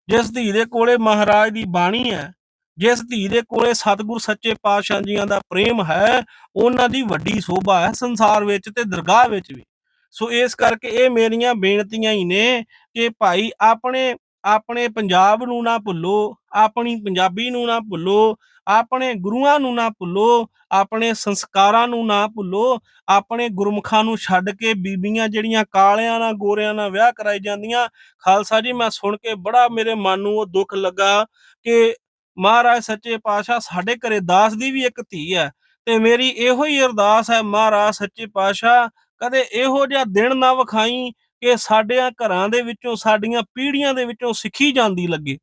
ਜਿਸ ਧੀ ਦੇ ਕੋਲੇ ਮਹਾਰਾਜ ਦੀ ਬਾਣੀ ਹੈ, ਜਿਸ ਧੀ ਦੇ ਕੋਲੇ ਸਤਿਗੁਰ ਸੱਚੇ ਪਾਤਸ਼ਾਹ ਜੀਆਂ ਦਾ ਪ੍ਰੇਮ ਹੈ, ਉਹਨਾਂ ਦੀ ਵੱਡੀ ਸੋਭਾ ਹੈ ਸੰਸਾਰ ਵਿੱਚ ਤੇ ਦਰਗਾਹ ਵਿੱਚ ਵੀ। ਸੋ ਇਸ ਕਰਕੇ ਇਹ ਮੇਰੀਆਂ ਬੇਨਤੀਆਂ ਹੀ ਨੇ ਕਿ ਭਾਈ ਆਪਣੇ ਆਪਣੇ ਪੰਜਾਬ ਨੂੰ ਨਾ ਭੁੱਲੋ, ਆਪਣੀ ਪੰਜਾਬੀ ਨੂੰ ਨਾ ਭੁੱਲੋ, ਆਪਣੇ ਗੁਰੂਆਂ ਨੂੰ ਨਾ ਭੁੱਲੋ, ਆਪਣੇ ਸੰਸਕਾਰਾਂ ਨੂੰ ਨਾ ਭੁੱਲੋ, ਆਪਣੇ ਗੁਰਮੁਖਾਂ ਨੂੰ ਛੱਡ ਕੇ ਬੀਬੀਆਂ ਜਿਹੜੀਆਂ ਕਾਲਿਆਂ ਨਾਲ ਗੋਰਿਆਂ ਨਾਲ ਵਿਆਹ ਕਰਾਈ ਜਾਂਦੀਆਂ, ਖਾਲਸਾ ਜੀ ਮੈਂ ਸੁਣ ਕੇ ਬੜਾ ਮੇਰੇ ਮਨ ਨੂੰ ਉਹ ਦੁੱਖ ਲੱਗਾ ਕਿ ਮਹਾਰਾਜ ਸੱਚੇ ਪਾਤਸ਼ਾਹ ਸਾਡੇ ਘਰੇ ਦਾਸ ਦੀ ਵੀ ਇੱਕ ਧੀ ਹੈ ਤੇ ਮੇਰੀ ਇਹੋ ਹੀ ਅਰਦਾਸ ਹੈ, ਮਹਾਰਾਜ ਸੱਚੇ ਪਾਤਸ਼ਾਹ ਕਦੇ ਇਹੋ ਜਿਹਾ ਦਿਨ ਨਾ ਵਿਖਾਈ ਕਿ ਸਾਡਿਆਂ ਘਰਾਂ ਦੇ ਵਿੱਚੋਂ, ਸਾਡੀਆਂ ਪੀੜ੍ਹੀਆਂ ਦੇ ਵਿੱਚੋਂ ਸਿੱਖੀ ਜਾਂਦੀ ਲੱਗੇ।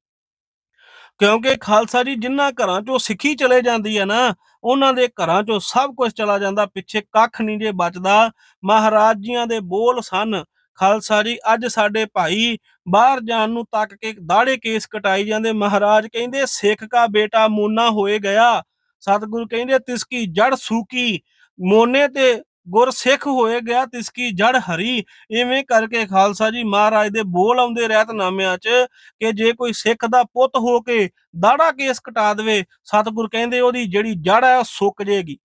ਕਿਉਂਕਿ ਖਾਲਸਾ ਜੀ ਜਿਨ੍ਹਾਂ ਘਰਾਂ ਚੋਂ ਸਿੱਖੀ ਚਲੇ ਜਾਂਦੀ ਹੈ ਨਾ, ਉਹਨਾਂ ਦੇ ਘਰਾਂ ਚੋਂ ਸਭ ਕੁਝ ਚਲਾ ਜਾਂਦਾ, ਪਿੱਛੇ ਕੱਖ ਨਹੀਂ ਜੇ ਬਚਦਾ। ਮਹਾਰਾਜ ਜੀਆਂ ਦੇ ਬੋਲ ਸਨ, ਖਾਲਸਾ ਜੀ, ਅੱਜ ਸਾਡੇ ਭਾਈ ਬਾਹਰ ਜਾਣ ਨੂੰ ਤੱਕ ਕੇ ਦਾੜੇ ਕੇਸ ਕਟਾਈ ਜਾਂਦੇ। ਮਹਾਰਾਜ ਕਹਿੰਦੇ, ਸਿੱਖ ਕਾ ਬੇਟਾ ਮੋਨਾ ਹੋਏ ਗਿਆ। ਸਤਿਗੁਰੂ ਕਹਿੰਦੇ ਤਿਸ ਕੀ ਜੜ ਸੂਕੀ। ਮੋਨੇ ਤੇ ਗੁਰ ਸਿੱਖ ਹੋਏ ਗਿਆ ਤਿਸ ਕੀ ਜੜ ਹਰੀ। ਇਵੇਂ ਕਰਕੇ ਖਾਲਸਾ ਜੀ ਮਹਾਰਾਜ ਦੇ ਬੋਲ ਆਉਂਦੇ ਰਹਿਤਨਾਮਿਆਂ 'ਚ ਕਿ ਜੇ ਕੋਈ ਸਿੱਖ ਦਾ ਪੁੱਤ ਹੋ ਕੇ ਦਾੜਾ ਕੇਸ ਕਟਾ ਦੇਵੇ, ਸਤਿਗੁਰ ਕਹਿੰਦੇ ਉਹਦੀ ਜਿਹੜੀ ਜੜ ਹੈ ਉਹ ਸੁੱਕ ਜੇਗੀ।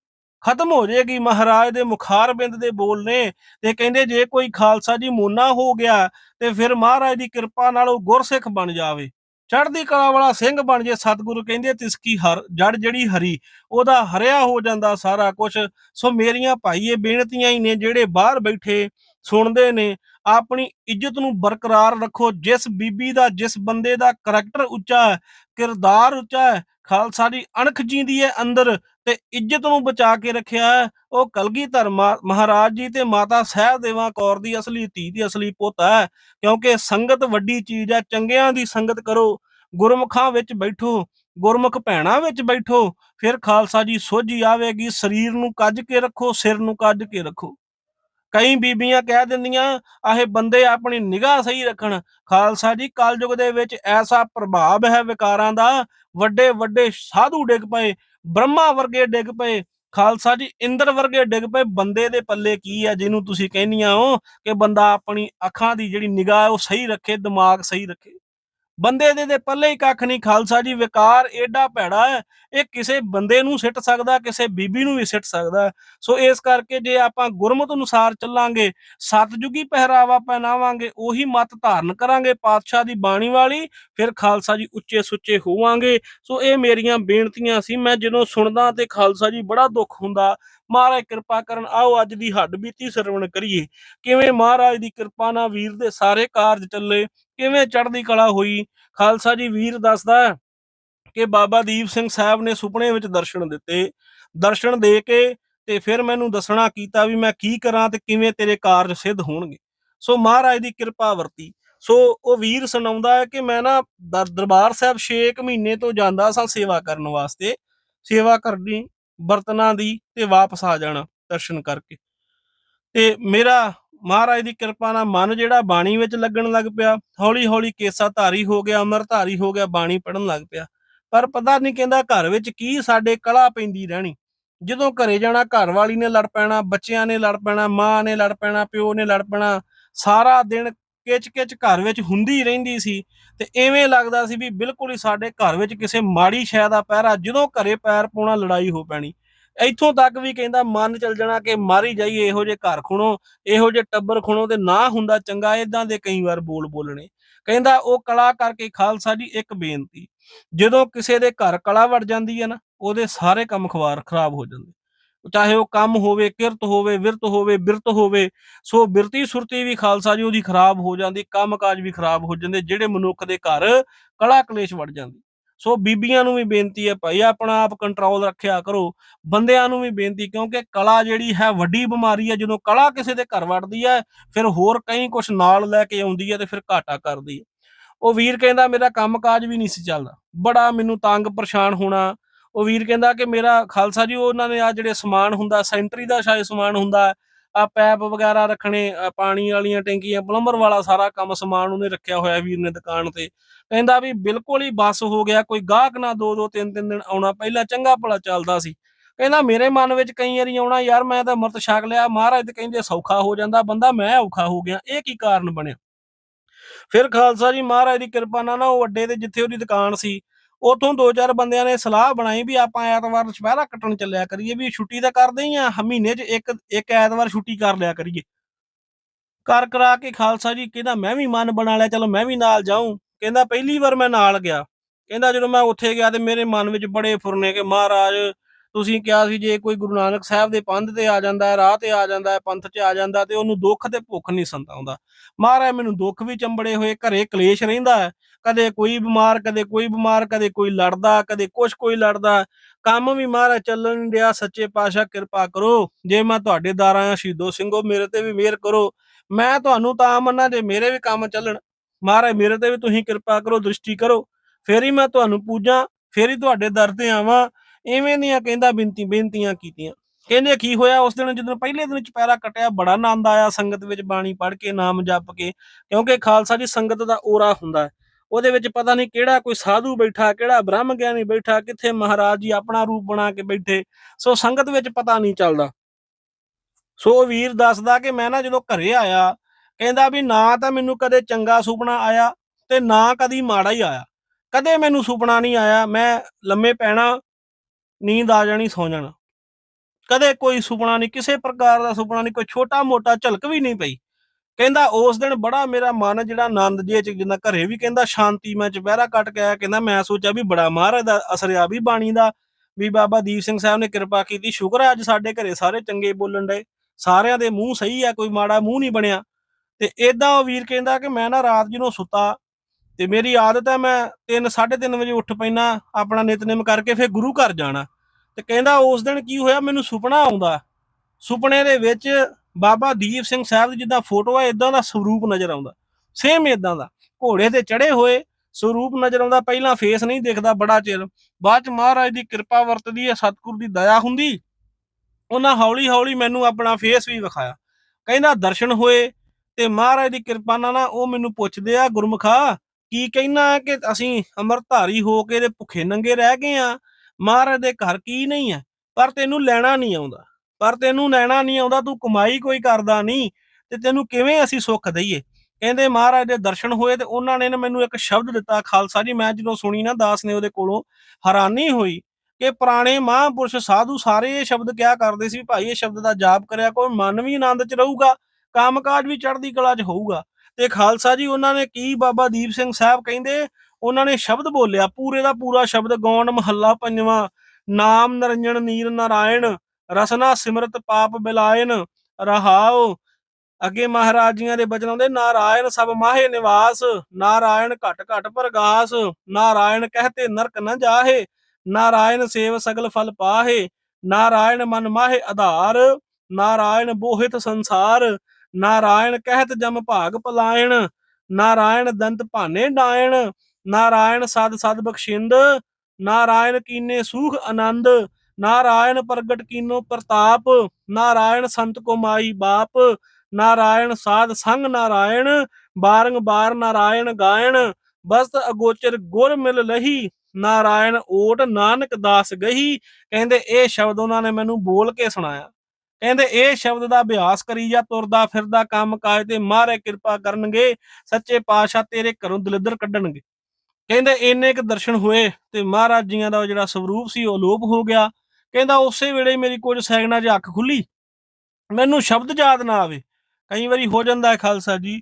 ਖਤਮ ਹੋ ਜਾਏਗੀ ਮਹਾਰਾਜ ਦੇ ਮੁਖਾਰ ਬਿੰਦ ਦੇ ਬੋਲ ਨੇ ਤੇ ਕਹਿੰਦੇ ਜੇ ਕੋਈ ਖਾਲਸਾ ਜੀ ਮੋਨਾ ਹੋ ਗਿਆ ਤੇ ਫਿਰ ਮਹਾਰਾਜ ਦੀ ਕਿਰਪਾ ਨਾਲ ਉਹ ਗੁਰਸਿੱਖ ਬਣ ਜਾਵੇ। ਚੜ੍ਹਦੀ ਕਲਾ ਵਾਲਾ ਸਿੰਘ ਬਣ ਜੇ ਸਤਿਗੁਰੂ ਕਹਿੰਦੇ, ਤਿਸ ਕੀ ਹਰ ਜੜ ਜਿਹੜੀ ਹਰੀ, ਉਹਦਾ ਹਰਿਆ ਹੋ ਜਾਂਦਾ ਸਾਰਾ ਕੁਝ ਸੋ ਮੇਰੀਆਂ ਭਾਈ ਇਹ ਬੇਨਤੀਆਂ ਹੀ ਨੇ ਜਿਹੜੇ ਬਾਹਰ ਬੈਠੇ ਸੁਣਦੇ ਨੇ, ਆਪਣੀ ਇੱਜ਼ਤ ਨੂੰ ਬਰਕਰਾਰ ਰੱਖੋ। ਜਿਸ ਬੀਬੀ ਦਾ, ਜਿਸ ਬੰਦੇ ਦਾ ਕਰੈਕਟਰ ਉੱਚਾ ਹੈ, ਕਿਰਦਾਰ ਉੱਚਾ ਹੈ ਖਾਲਸਾ ਦੀ ਅਣਖ ਜੀਂਦੀ ਹੈ ਅੰਦਰ ਤੇ ਇੱਜ਼ਤ ਨੂੰ ਬਚਾ ਕੇ ਰੱਖਿਆ ਹੈ। ਉਹ ਕਲਗੀਧਰ ਮਾ- ਮਹਾਰਾਜ ਜੀ ਤੇ ਮਾਤਾ ਸਹਿਬ ਦੇਵਾ ਕੌਰ ਦੀ ਅਸਲੀ ਧੀ ਦੀ ਅਸਲੀ ਪੁੱਤ ਹੈ। ਕਿਉਂਕਿ ਸੰਗਤ ਵੱਡੀ ਚੀਜ਼ ਹੈ, ਚੰਗਿਆਂ ਦੀ ਸੰਗਤ ਕਰੋ। ਗੁਰਮੁਖਾਂ ਵਿੱਚ ਬੈਠੋ, ਗੁਰਮੁਖ ਭੈਣਾਂ ਵਿੱਚ ਬੈਠੋ। ਫਿਰ ਖਾਲਸਾ ਜੀ ਸੋਝੀ ਆਵੇਗੀ, ਸਰੀਰ ਨੂੰ ਕੱਜ ਕੇ ਰੱਖੋ, ਸਿਰ ਨੂੰ ਕੱਜ ਕੇ ਰੱਖੋ। ਕਈ ਬੀਬੀਆਂ ਕਹਿ ਦਿੰਦੀਆਂ, ਆਹੇ ਬੰਦੇ ਆਪਣੀ ਨਿਗਾਹ ਸਹੀ ਰੱਖਣ। ਖਾਲਸਾ ਜੀ ਕਲਯੁਗ ਦੇ ਵਿੱਚ ਐਸਾ ਪ੍ਰਭਾਵ ਹੈ ਵਿਕਾਰਾਂ ਦਾ। ਵੱਡੇ ਵੱਡੇ ਸਾਧੂ ਡਿੱਗ ਪਏ, ਬ੍ਰਹਮਾ ਵਰਗੇ ਡਿੱਗ ਪਏ। ਖਾਲਸਾ ਜੀ, ਇੰਦਰ ਵਰਗੇ ਡਿੱਗ ਪਏ। ਬੰਦੇ ਦੇ ਪੱਲੇ ਕੀ ਹੈ ਜਿਹਨੂੰ ਤੁਸੀਂ ਕਹਿੰਦੀਆਂ ਹੋ ਕਿ ਬੰਦਾ ਆਪਣੀ ਅੱਖਾਂ ਦੀ ਜਿਹੜੀ ਨਿਗਾਹ ਉਹ ਸਹੀ ਰੱਖੇ, ਦਿਮਾਗ ਸਹੀ ਰੱਖੇ? ਬੰਦੇ ਦੇ ਦੇ ਪੱਲੇ ਹੀ ਕੱਖ ਨਹੀਂ, ਖਾਲਸਾ ਜੀ, ਵਿਕਾਰ ਏਡਾ ਭੈੜਾ ਹੈ, ਇਹ ਕਿਸੇ ਬੰਦੇ ਨੂੰ ਸਿੱਟ ਸਕਦਾ, ਕਿਸੇ ਬੀਬੀ ਨੂੰ ਵੀ ਸਿੱਟ ਸਕਦਾ ਸੋ ਇਸ ਕਰਕੇ ਜੇ ਆਪਾਂ ਗੁਰਮਤ ਅਨੁਸਾਰ ਚੱਲਾਂਗੇ ਸਤਜੁਗੀ ਪਹਿਰਾਵਾ ਪਹਿਨਾਵਾਂਗੇ, ਉਹੀ ਮਤ ਧਾਰਨ ਕਰਾਂਗੇ, ਪਾਤਸ਼ਾਹ ਦੀ ਬਾਣੀ ਵਾਲੀ, ਫਿਰ ਖਾਲਸਾ ਜੀ ਉੱਚੇ ਸੁੱਚੇ ਹੋਵਾਂਗੇ। ਸੋ ਇਹ ਮੇਰੀਆਂ ਬੇਨਤੀਆਂ ਸੀ, ਮੈਂ ਜਦੋਂ ਸੁਣਦਾ ਤੇ ਖਾਲਸਾ ਜੀ ਬੜਾ ਦੁੱਖ ਹੁੰਦਾ, ਮਹਾਰਾਜ ਕਿਰਪਾ ਕਰਨ, ਆਓ ਅੱਜ ਦੀ ਹੱਡ ਬੀਤੀ ਸਰਵਣ ਕਰੀਏ। ਕਿਵੇਂ ਮਹਾਰਾਜ ਦੀ ਕਿਰਪਾ ਨਾਲ ਵੀਰ ਦੇ ਸਾਰੇ ਕਾਰਜ ਚੱਲੇ ਕਿਵੇਂ ਚੜ੍ਹਦੀ ਕਲਾ ਹੋਈ? ਖਾਲਸਾ ਜੀ ਵੀਰ ਦੱਸਦਾ ਕਿ ਬਾਬਾ ਦੀਪ ਸਿੰਘ ਸਾਹਿਬ ਨੇ ਸੁਪਨੇ ਵਿੱਚ ਦਰਸ਼ਨ ਦਿੱਤੇ। ਦਰਸ਼ਨ ਦੇ ਕੇ ਤੇ ਫਿਰ ਮੈਨੂੰ ਦੱਸਣਾ ਕੀਤਾ ਵੀ ਮੈਂ ਕੀ ਕਰਾਂ ਤੇ ਕਿਵੇਂ ਤੇਰੇ ਕਾਰਜ ਸਿੱਧ ਹੋਣਗੇ। ਸੋ ਮਹਾਰਾਜ ਦੀ ਕਿਰਪਾ ਵਰਤੀ। ਸੋ ਉਹ ਵੀਰ ਸੁਣਾਉਂਦਾ ਹੈ ਕਿ ਮੈਂ ਨਾ ਦਰ- ਦਰਬਾਰ ਸਾਹਿਬ 6 ਮਹੀਨੇ ਤੋਂ ਜਾਂਦਾ ਸਾਂ ਸੇਵਾ ਕਰਨ ਵਾਸਤੇ। ਸੇਵਾ ਕਰਨੀ ਬਰਤਨਾਂ ਦੀ ਤੇ ਵਾਪਸ ਆ ਜਾਣਾ ਦਰਸ਼ਨ ਕਰਕੇ। ਤੇ ਮੇਰਾ ਮਹਾਰਾਜ ਦੀ ਕਿਰਪਾ ਨਾਲ ਮਨ ਜਿਹੜਾ ਬਾਣੀ ਵਿੱਚ ਲੱਗਣ ਲੱਗ ਪਿਆ ਹੌਲੀ ਹੌਲੀ ਕੇਸਾ ਧਾਰੀ ਹੋ ਗਿਆ, ਅਮਰ ਧਾਰੀ ਹੋ ਗਿਆ, ਬਾਣੀ ਪੜਨ ਲੱਗ ਪਿਆ। ਪਰ ਪਤਾ ਨਹੀਂ ਕਹਿੰਦਾ ਘਰ ਵਿੱਚ ਕੀ ਸਾਡੇ ਕਲਾ ਪੈਂਦੀ ਰਹਿਣੀ। ਜਦੋਂ ਘਰੇ ਜਾਣਾ ਘਰ ਵਾਲੀ ਨੇ ਲੜ ਪੈਣਾ, ਬੱਚਿਆਂ ਨੇ ਲੜ ਪੈਣਾ, ਮਾਂ ਨੇ ਲੜ ਪੈਣਾ, ਪਿਓ ਨੇ ਲੜ ਪੈਣਾ, ਸਾਰਾ ਦਿਨ ਕਿਚ ਕਿਚ ਘਰ ਵਿੱਚ ਹੁੰਦੀ ਰਹਿੰਦੀ ਸੀ ਤੇ ਐਵੇਂ ਲੱਗਦਾ ਸੀ ਵੀ ਬਿਲਕੁਲ ਹੀ ਸਾਡੇ ਘਰ ਵਿੱਚ ਕਿਸੇ ਮਾੜੀ ਸ਼ੈ ਦਾ ਪਹਿਰਾ, ਜਦੋਂ ਘਰੇ ਪੈਰ ਪਾਉਣਾ ਲੜਾਈ ਹੋ ਪੈਣੀ। ਇੱਥੋਂ ਤੱਕ ਵੀ ਕਹਿੰਦਾ ਮਨ ਚੱਲ ਜਾਣਾ ਕਿ ਮਾਰੀ ਜਾਈਏ, ਇਹੋ ਜਿਹੇ ਘਰ ਖੁਣੋ, ਇਹੋ ਜਿਹੇ ਟੱਬਰ ਖੁਣੋ ਤੇ ਨਾ ਹੁੰਦਾ ਚੰਗਾ ਇਦਾਂ ਦੇ ਕਈ ਵਾਰ ਬੋਲ ਬੋਲਣੇ। ਕਹਿੰਦਾ ਉਹ ਕਲਾ ਕਰਕੇ ਖਾਲਸਾ ਜੀ ਇੱਕ ਬੇਨਤੀ, ਜਦੋਂ ਕਿਸੇ ਦੇ ਘਰ ਕਲਾ ਵੜ ਜਾਂਦੀ ਹੈ ਨਾ, ਉਹਦੇ ਸਾਰੇ ਕੰਮ ਖਵਾਰ ਖਰਾਬ ਹੋ ਜਾਂਦੇ। ਚਾਹੇ ਉਹ ਕੰਮ ਹੋਵੇ, ਕਿਰਤ ਹੋਵੇ, ਵਿਰਤ ਹੋਵੇ, ਬਿਰਤ ਹੋਵੇ, ਸੋ ਬਿਰਤੀ ਸੁਰਤੀ ਵੀ ਖਾਲਸਾ ਜੀ ਉਹਦੀ ਖਰਾਬ ਹੋ ਜਾਂਦੀ ਕੰਮਕਾਜ ਵੀ ਖਰਾਬ ਹੋ ਜਾਂਦੇ, ਜਿਹੜੇ ਮਨੁੱਖ ਦੇ ਘਰ ਕਲਾ ਕਲੇਸ਼ ਵੜ ਜਾਂਦੀ। ਸੋ ਬੀਬੀਆਂ ਨੂੰ ਵੀ ਬੇਨਤੀ ਹੈ ਭਾਈ, ਆਪਣਾ ਆਪ ਕੰਟਰੋਲ ਰੱਖਿਆ ਕਰੋ। ਬੰਦਿਆਂ ਨੂੰ ਵੀ ਬੇਨਤੀ, ਕਿਉਂਕਿ ਕਲਾ ਜਿਹੜੀ ਹੈ ਵੱਡੀ ਬਿਮਾਰੀ ਹੈ, ਜਦੋਂ ਕਲਾ ਕਿਸੇ ਦੇ ਘਰ ਵੜਦੀ ਹੈ, ਫਿਰ ਹੋਰ ਕਈ ਕੁਝ ਨਾਲ ਲੈ ਕੇ ਆਉਂਦੀ ਹੈ ਤੇ ਫਿਰ ਘਾਟਾ ਕਰਦੀ ਹੈ। ਉਹ ਵੀਰ ਕਹਿੰਦਾ, ਮੇਰਾ ਕੰਮਕਾਜ ਵੀ ਨਹੀਂ ਸੀ ਚੱਲਦਾ। ਬੜਾ ਮੈਨੂੰ ਤੰਗ ਪਰੇਸ਼ਾਨ ਹੋਣਾ। ਉਹ ਵੀਰ ਕਹਿੰਦਾ ਕਿ ਮੇਰਾ ਖਾਲਸਾ ਜੀ, ਉਹਨਾਂ ਨੇ ਆ ਜਿਹੜੇ ਸਮਾਨ ਹੁੰਦਾ, ਸੈਂਟਰੀ ਦਾ ਸ਼ਾਇਦ ਸਮਾਨ ਹੁੰਦਾ ਆ ਪੈਪ ਵਗੈਰਾ ਰੱਖਣੇ ਪਾਣੀ ਵਾਲੀਆਂ ਟੈਂਕੀਆਂ, ਪਲੰਬਰ ਵਾਲਾ ਸਾਰਾ ਕੰਮ ਸਮਾਨ ਉਹਨੇ ਰੱਖਿਆ ਹੋਇਆ ਵੀਰ ਨੇ ਦੁਕਾਨ ਤੇ। ਕਹਿੰਦਾ ਵੀ ਬਿਲਕੁਲ ਹੀ ਬੱਸ ਹੋ ਗਿਆ, ਕੋਈ ਗਾਹਕ ਨਾ ਦੋ ਦੋ, ਤਿੰਨ ਤਿੰਨ ਦਿਨ ਆਉਣਾ, ਪਹਿਲਾਂ ਚੰਗਾ ਭਲਾ ਚੱਲਦਾ ਸੀ। ਕਹਿੰਦਾ ਮੇਰੇ ਮਨ ਵਿੱਚ ਕਈ ਵਾਰੀ ਆਉਣਾ, ਯਾਰ ਮੈਂ ਤਾਂ ਅੰਮ੍ਰਿਤ ਛਕ ਲਿਆ, ਮਹਾਰਾਜ ਤੇ ਕਹਿੰਦੇ ਸੌਖਾ ਹੋ ਜਾਂਦਾ, ਬੰਦਾ ਮੈਂ ਔਖਾ ਹੋ ਗਿਆ, ਇਹ ਕੀ ਕਾਰਨ ਬਣਿਆ? ਫਿਰ ਖਾਲਸਾ ਜੀ ਮਹਾਰਾਜ ਦੀ ਕਿਰਪਾ ਨਾਲ ਨਾ ਉਹ ਅੱਡੇ ਤੇ ਜਿੱਥੇ ਉਹਦੀ ਦੁਕਾਨ ਸੀ ਉਥੋਂ ਦੋ ਚਾਰ ਬੰਦਿਆਂ ਨੇ ਸਲਾਹ ਬਣਾਈ ਵੀ ਆਪਾਂ ਐਤਵਾਰ ਦੁਪਹਿਰਾ ਕੱਟਣ ਚੱਲਿਆ ਕਰੀਏ, ਵੀ ਛੁੱਟੀ ਤਾਂ ਕਰਦੇ ਹੀ ਆ, ਮਹੀਨੇ 'ਚ ਇੱਕ ਇੱਕ ਐਤਵਾਰ ਛੁੱਟੀ ਕਰ ਲਿਆ ਕਰੀਏ। ਕਰ ਕਰਾ ਕੇ ਖਾਲਸਾ ਜੀ ਕਹਿੰਦਾ, ਮੈਂ ਵੀ ਮਨ ਬਣਾ ਲਿਆ, ਚਲੋ ਮੈਂ ਵੀ ਨਾਲ ਜਾਊਂ। ਕਹਿੰਦਾ, ਪਹਿਲੀ ਵਾਰ ਮੈਂ ਨਾਲ ਗਿਆ। ਕਹਿੰਦਾ ਜਦੋਂ ਮੈਂ ਉੱਥੇ ਗਿਆ ਤੇ ਮੇਰੇ ਮਨ ਵਿੱਚ ਬੜੇ ਫੁਰਨੇ ਕਿ ਮਹਾਰਾਜ ਤੁਸੀਂ ਕਿਹਾ ਸੀ ਜੇ ਕੋਈ ਗੁਰੂ ਨਾਨਕ ਸਾਹਿਬ ਦੇ ਪੰਧ ਤੇ ਆ ਜਾਂਦਾ ਹੈ, ਰਾਹ ਤੇ ਆ ਜਾਂਦਾ ਹੈ, ਪੰਥ 'ਚ ਆ ਜਾਂਦਾ ਤੇ ਉਹਨੂੰ ਦੁੱਖ ਤੇ ਭੁੱਖ ਨਹੀਂ ਸੰਤਾਉਂਦਾ ਮਹਾਰਾਜ, ਮੈਨੂੰ ਦੁੱਖ ਵੀ ਚੰਬੜੇ ਹੋਏ, ਘਰੇ ਕਲੇਸ਼ ਰਹਿੰਦਾ ਹੈ। ਕਦੇ ਕੋਈ ਬਿਮਾਰ, ਕਦੇ ਕੋਈ ਬਿਮਾਰ, ਕਦੇ ਕੋਈ ਲੜਦਾ, ਕਦੇ ਕੁਛ ਕੋਈ ਲੜਦਾ। ਕੰਮ ਵੀ ਮਹਾਰਾਜ ਚੱਲਣ ਨਹੀਂ ਡਿਆ, ਸੱਚੇ ਪਾਤਸ਼ਾਹ ਕਿਰਪਾ ਕਰੋ। ਜੇ ਮੈਂ ਤੁਹਾਡੇ ਦਾਰਾਂ ਆਇਆ ਸ਼ਹੀਦੋ ਸਿੰਘੋ, ਮੇਰੇ ਤੇ ਵੀ ਮਿਹਰ ਕਰੋ। ਮੈਂ ਤੁਹਾਨੂੰ ਤਾਂ ਮੰਨਾਂ ਜੇ ਮੇਰੇ ਵੀ ਕੰਮ ਚੱਲਣ। ਮਹਾਰਾਜ, ਮੇਰੇ ਤੇ ਵੀ ਤੁਸੀਂ ਕਿਰਪਾ ਕਰੋ, ਦ੍ਰਿਸ਼ਟੀ ਕਰੋ। ਫੇਰ ਹੀ ਮੈਂ ਤੁਹਾਨੂੰ ਪੂਜਾਂ, ਫੇਰ ਹੀ ਤੁਹਾਡੇ ਦਰ ਤੇ ਆਵਾਂ। ਐਵੇਂ ਦੀਆਂ ਕਹਿੰਦਾ ਬੇਨਤੀ, ਬੇਨਤੀਆਂ ਕੀਤੀਆਂ। ਕਹਿੰਦੇ ਕੀ ਹੋਇਆ? ਉਸ ਦਿਨ ਜਦੋਂ ਪਹਿਲੇ ਦਿਨ ਚੁਪਹਿਰਾ ਕਟਿਆ, ਬੜਾ ਆਨੰਦ ਆਇਆ ਸੰਗਤ ਵਿੱਚ ਬਾਣੀ ਪੜ੍ਹ ਕੇ, ਨਾਮ ਜਪ ਕੇ, ਕਿਉਂਕਿ ਖਾਲਸਾ ਜੀ ਸੰਗਤ ਦਾ ਓਰਾ ਹੁੰਦਾ ਉਹਦੇ ਵਿੱਚ ਪਤਾ ਨਹੀਂ ਕਿਹੜਾ ਕੋਈ ਸਾਧੂ ਬੈਠਾ, ਕਿਹੜਾ ਬ੍ਰਹਮ ਗਿਆਨੀ ਬੈਠਾ, ਕਿੱਥੇ ਮਹਾਰਾਜ ਜੀ ਆਪਣਾ ਰੂਪ ਬਣਾ ਕੇ ਬੈਠੇ। ਸੋ ਸੰਗਤ ਵਿੱਚ ਪਤਾ ਨਹੀਂ ਚੱਲਦਾ। ਸੋ ਵੀਰ ਦੱਸਦਾ ਕਿ ਮੈਂ ਨਾ ਜਦੋਂ ਘਰੇ ਆਇਆ, ਕਹਿੰਦਾ ਵੀ ਨਾ ਤਾਂ ਮੈਨੂੰ ਕਦੇ ਚੰਗਾ ਸੁਪਨਾ ਆਇਆ ਤੇ ਨਾ ਕਦੀ ਮਾੜਾ ਹੀ ਆਇਆ। ਕਦੇ ਮੈਨੂੰ ਸੁਪਨਾ ਨਹੀਂ ਆਇਆ। ਮੈਂ ਲੰਮੇ ਪੈਣਾ ਨੀਂਦ ਆ ਜਾਣੀ, ਸੌ ਜਾਣਾ। ਕਦੇ ਕੋਈ ਸੁਪਨਾ ਨਹੀਂ ਕਿਸੇ ਪ੍ਰਕਾਰ ਦਾ ਸੁਪਨਾ ਨਹੀਂ ਕੋਈ ਛੋਟਾ ਮੋਟਾ ਝਲਕ ਵੀ ਨਹੀਂ ਪਈ। ਕਹਿੰਦਾ, ਉਸ ਦਿਨ ਬੜਾ ਮੇਰਾ ਮਨ ਜਿਹੜਾ ਆਨੰਦ ਜੇ ਚ ਜਿੰਦਾ ਘਰੇ ਵੀ ਕਹਿੰਦਾ ਸ਼ਾਂਤੀ, ਮੈਂ ਚੁਪਹਿਰਾ ਕੱਟ ਕੇ ਆਇਆ, ਕਹਿੰਦਾ ਮੈਂ ਸੋਚਿਆ ਵੀ ਬੜਾ ਮਹਾਰਾਜ ਦਾ ਅਸਰ ਆ ਵੀ ਬਾਣੀ ਦਾ, ਵੀ ਬਾਬਾ ਦੀਪ ਸਿੰਘ ਸਾਹਿਬ ਨੇ ਕਿਰਪਾ ਕੀਤੀ। ਸ਼ੁਕਰ ਹੈ ਅੱਜ ਸਾਡੇ ਘਰੇ ਸਾਰੇ ਚੰਗੇ ਬੋਲਣ ਡਏ। ਸਾਰਿਆਂ ਦੇ ਮੂੰਹ ਸਹੀ ਆ, ਕੋਈ ਮਾੜਾ ਮੂੰਹ ਨਹੀਂ ਬਣਿਆ। ਤੇ ਇਦਾਂ ਉਹ ਵੀਰ ਕਹਿੰਦਾ ਕਿ ਮੈਂ ਨਾ ਰਾਤ ਜਦੋਂ ਸੁੱਤਾ ਤੇ ਮੇਰੀ ਆਦਤ ਹੈ ਮੈਂ 3 3:30 ਵਜੇ ਉੱਠ ਪੈਣਾ ਆਪਣਾ ਨਿਤਨੇਮ ਕਰਕੇ ਫਿਰ ਗੁਰੂ ਘਰ ਜਾਣਾ। ਤੇ ਕਹਿੰਦਾ ਉਸ ਦਿਨ ਕੀ ਹੋਇਆ, ਮੈਨੂੰ ਸੁਪਨਾ ਆਉਂਦਾ। ਸੁਪਨੇ ਦੇ ਵਿੱਚ ਬਾਬਾ ਦੀਪ ਸਿੰਘ ਸਾਹਿਬ ਦੀ ਜਿੱਦਾਂ ਫੋਟੋ ਹੈ ਇਦਾਂ ਦਾ ਸਰੂਪ ਨਜ਼ਰ ਆਉਂਦਾ। ਸੇਮ ਇਦਾਂ ਦਾ। ਘੋੜੇ ਤੇ ਚੜੇ ਹੋਏ, ਸਰੂਪ ਨਜ਼ਰ ਆਉਂਦਾ, ਪਹਿਲਾਂ ਫੇਸ ਨਹੀਂ ਦਿਖਦਾ ਬੜਾ ਚਿਰ। ਬਾਅਦ ਚ ਮਹਾਰਾਜ ਦੀ ਕਿਰਪਾ ਵਰਤਦੀ ਹੈ, ਸਤਿਗੁਰ ਦੀ ਦਇਆ ਹੁੰਦੀ। ਉਹਨਾਂ ਹੌਲੀ ਹੌਲੀ ਮੈਨੂੰ ਆਪਣਾ ਫੇਸ ਵੀ ਵਿਖਾਇਆ। ਕਹਿੰਦਾ ਦਰਸ਼ਨ ਹੋਏ ਤੇ ਮਹਾਰਾਜ ਦੀ ਕਿਰਪਾ ਨਾਲ ਨਾ ਉਹ ਮੈਨੂੰ ਪੁੱਛਦੇ ਆ, ਗੁਰਮਖਾ ਕੀ ਕਹਿਣਾ ਕਿ ਅਸੀਂ ਅਮਰਧਾਰੀ ਹੋ ਕੇ ਤੇ ਭੁੱਖੇ ਨੰਗੇ ਰਹਿ ਗਏ ਆ ਮਹਾਰਾਜ ਦੇ ਘਰ ਕੀ ਨਹੀਂ ਹੈ? ਪਰ ਤੈਨੂੰ ਲੈਣਾ ਨਹੀਂ ਆਉਂਦਾ। ਪਰ ਤੈਨੂੰ ਲੈਣਾ ਨਹੀਂ ਆਉਂਦਾ, ਤੂੰ ਕਮਾਈ ਕੋਈ ਕਰਦਾ ਨਹੀਂ ਤੇ ਤੈਨੂੰ ਕਿਵੇਂ ਅਸੀਂ ਸੁੱਖ ਦਈਏ? ਕਹਿੰਦੇ ਮਹਾਰਾਜ ਦੇ ਦਰਸ਼ਨ ਹੋਏ ਤੇ ਉਹਨਾਂ ਨੇ ਨਾ ਮੈਨੂੰ ਇੱਕ ਸ਼ਬਦ ਦਿੱਤਾ, ਖਾਲਸਾ ਜੀ, ਮੈਂ ਜਦੋਂ ਸੁਣੀ ਨਾ ਦਾਸ ਨੇ ਉਹਦੇ ਕੋਲੋਂ, ਹੈਰਾਨੀ ਹੋਈ ਕਿ ਪੁਰਾਣੇ ਮਹਾਂਪੁਰਸ਼ ਸਾਧੂ ਸਾਰੇ ਇਹ ਸ਼ਬਦ ਕਿਹਾ ਕਰਦੇ ਸੀ? ਭਾਈ ਇਹ ਸ਼ਬਦ ਦਾ ਜਾਪ ਕਰਿਆ ਕੋਈ ਮਨ ਵੀ ਆਨੰਦ ਚ ਰਹੂਗਾ, ਕੰਮਕਾਜ ਵੀ ਚੜ੍ਹਦੀ ਕਲਾ ਚ ਹੋਊਗਾ। ਤੇ ਖਾਲਸਾ ਜੀ, ਉਹਨਾਂ ਨੇ ਕੀ ਬਾਬਾ ਦੀਪ ਸਿੰਘ ਸਾਹਿਬ ਕਹਿੰਦੇ? ਉਹਨਾਂ ਨੇ ਸ਼ਬਦ ਬੋਲਿਆ, ਪੂਰੇ ਦਾ ਪੂਰਾ ਸ਼ਬਦ ਗਾਉਣ ਮਹੱਲਾ ਪੰਜਵਾਂ, ਨਾਮ ਨਰੰਜਨ, ਨੀਰ ਨਾਰਾਇਣ, ਰਸਨਾ ਸਿਮਰਤ, ਪਾਪ ਬਿਲਾਇਨ ਰਹਾਓ ਅੱਗੇ ਮਹਾਰਾਜੀਆਂ ਦੇ ਬਚਨ ਆਉਂਦੇ ਨਾਰਾਇਣ ਸਭ ਮਾਹੇ ਨਿਵਾਸ, ਨਾਰਾਇਣ ਘਟ ਘਟ ਪ੍ਰਗਾਸ, ਨਾਰਾਇਣ ਕਹਤੇ ਨਰਕ ਨ ਜਾਹੇ, ਨਾਰਾਇਣ ਸੇਵ ਸਗਲ ਫਲ ਪਾਹੇ, ਨਾਰਾਇਣ ਮਨ ਮਾਹੇ ਆਧਾਰ, ਨਾਰਾਇਣ ਬੋਹਿਤ ਸੰਸਾਰ ਨਾਰਾਇਣ ਕਹਿਤ ਜਮ ਭਾਗ ਪਲਾਇਣ, ਨਾਰਾਇਣ ਦੰਤ ਭਾਨੇ ਡਾਇਣ, ਨਾਰਾਇਣ ਸਦ ਸਦ ਬਖਸ਼ਿੰਦ, ਨਾਰਾਇਣ ਕੀਨੇ ਸੂਖ ਆਨੰਦ, ਨਾਰਾਇਣ ਪ੍ਰਗਟ ਕੀਨੋ ਪ੍ਰਤਾਪ, ਨਾਰਾਇਣ ਸੰਤ ਕੋ ਮਾਈ ਬਾਪ, ਨਾਰਾਇਣ ਸਾਧ ਸੰਗ ਨਾਰਾਇਣ ਬਾਰੰਬਾਰ ਨਾਰਾਇਣ ਗਾਇਣ, ਬਸਤ ਅਗੋਚਰ ਗੁਰ ਮਿਲ ਲਹੀ, ਨਾਰਾਇਣ ਓਟ ਨਾਨਕ ਦਾਸ ਗਹੀ, ਕਹਿੰਦੇ ਇਹ ਸ਼ਬਦ ਉਹਨਾਂ ਨੇ ਮੈਨੂੰ ਬੋਲ ਕੇ ਸੁਣਾਇਆ। ਕਹਿੰਦੇ ਇਹ ਸ਼ਬਦ ਦਾ ਅਭਿਆਸ ਕਰੀ ਜਾ, ਤੁਰਦਾ ਫਿਰਦਾ ਕੰਮ ਕਾਜ ਤੇ ਮਾਰੇ ਕਿਰਪਾ ਕਰਨਗੇ, ਸੱਚੇ ਪਾਤਸ਼ਾਹ ਤੇਰੇ ਘਰੋਂ ਦਲਿੱਦਰ ਕੱਢਣਗੇ। ਕਹਿੰਦੇ ਇੰਨੇ ਕ ਦਰਸ਼ਨ ਹੋਏ ਤੇ ਮਹਾਰਾਜ ਜੀਆਂ ਦਾ ਜਿਹੜਾ ਸਰੂਪ ਸੀ ਉਹ ਲੋਪ ਹੋ ਗਿਆ। ਕਹਿੰਦਾ ਉਸੇ ਵੇਲੇ ਮੇਰੀ ਕੁਝ ਸੈਗਣਾ 'ਚ ਅੱਖ ਖੁੱਲੀ। ਮੈਨੂੰ ਸ਼ਬਦ ਯਾਦ ਨਾ ਆਵੇ। ਕਈ ਵਾਰੀ ਹੋ ਜਾਂਦਾ ਹੈ ਖਾਲਸਾ ਜੀ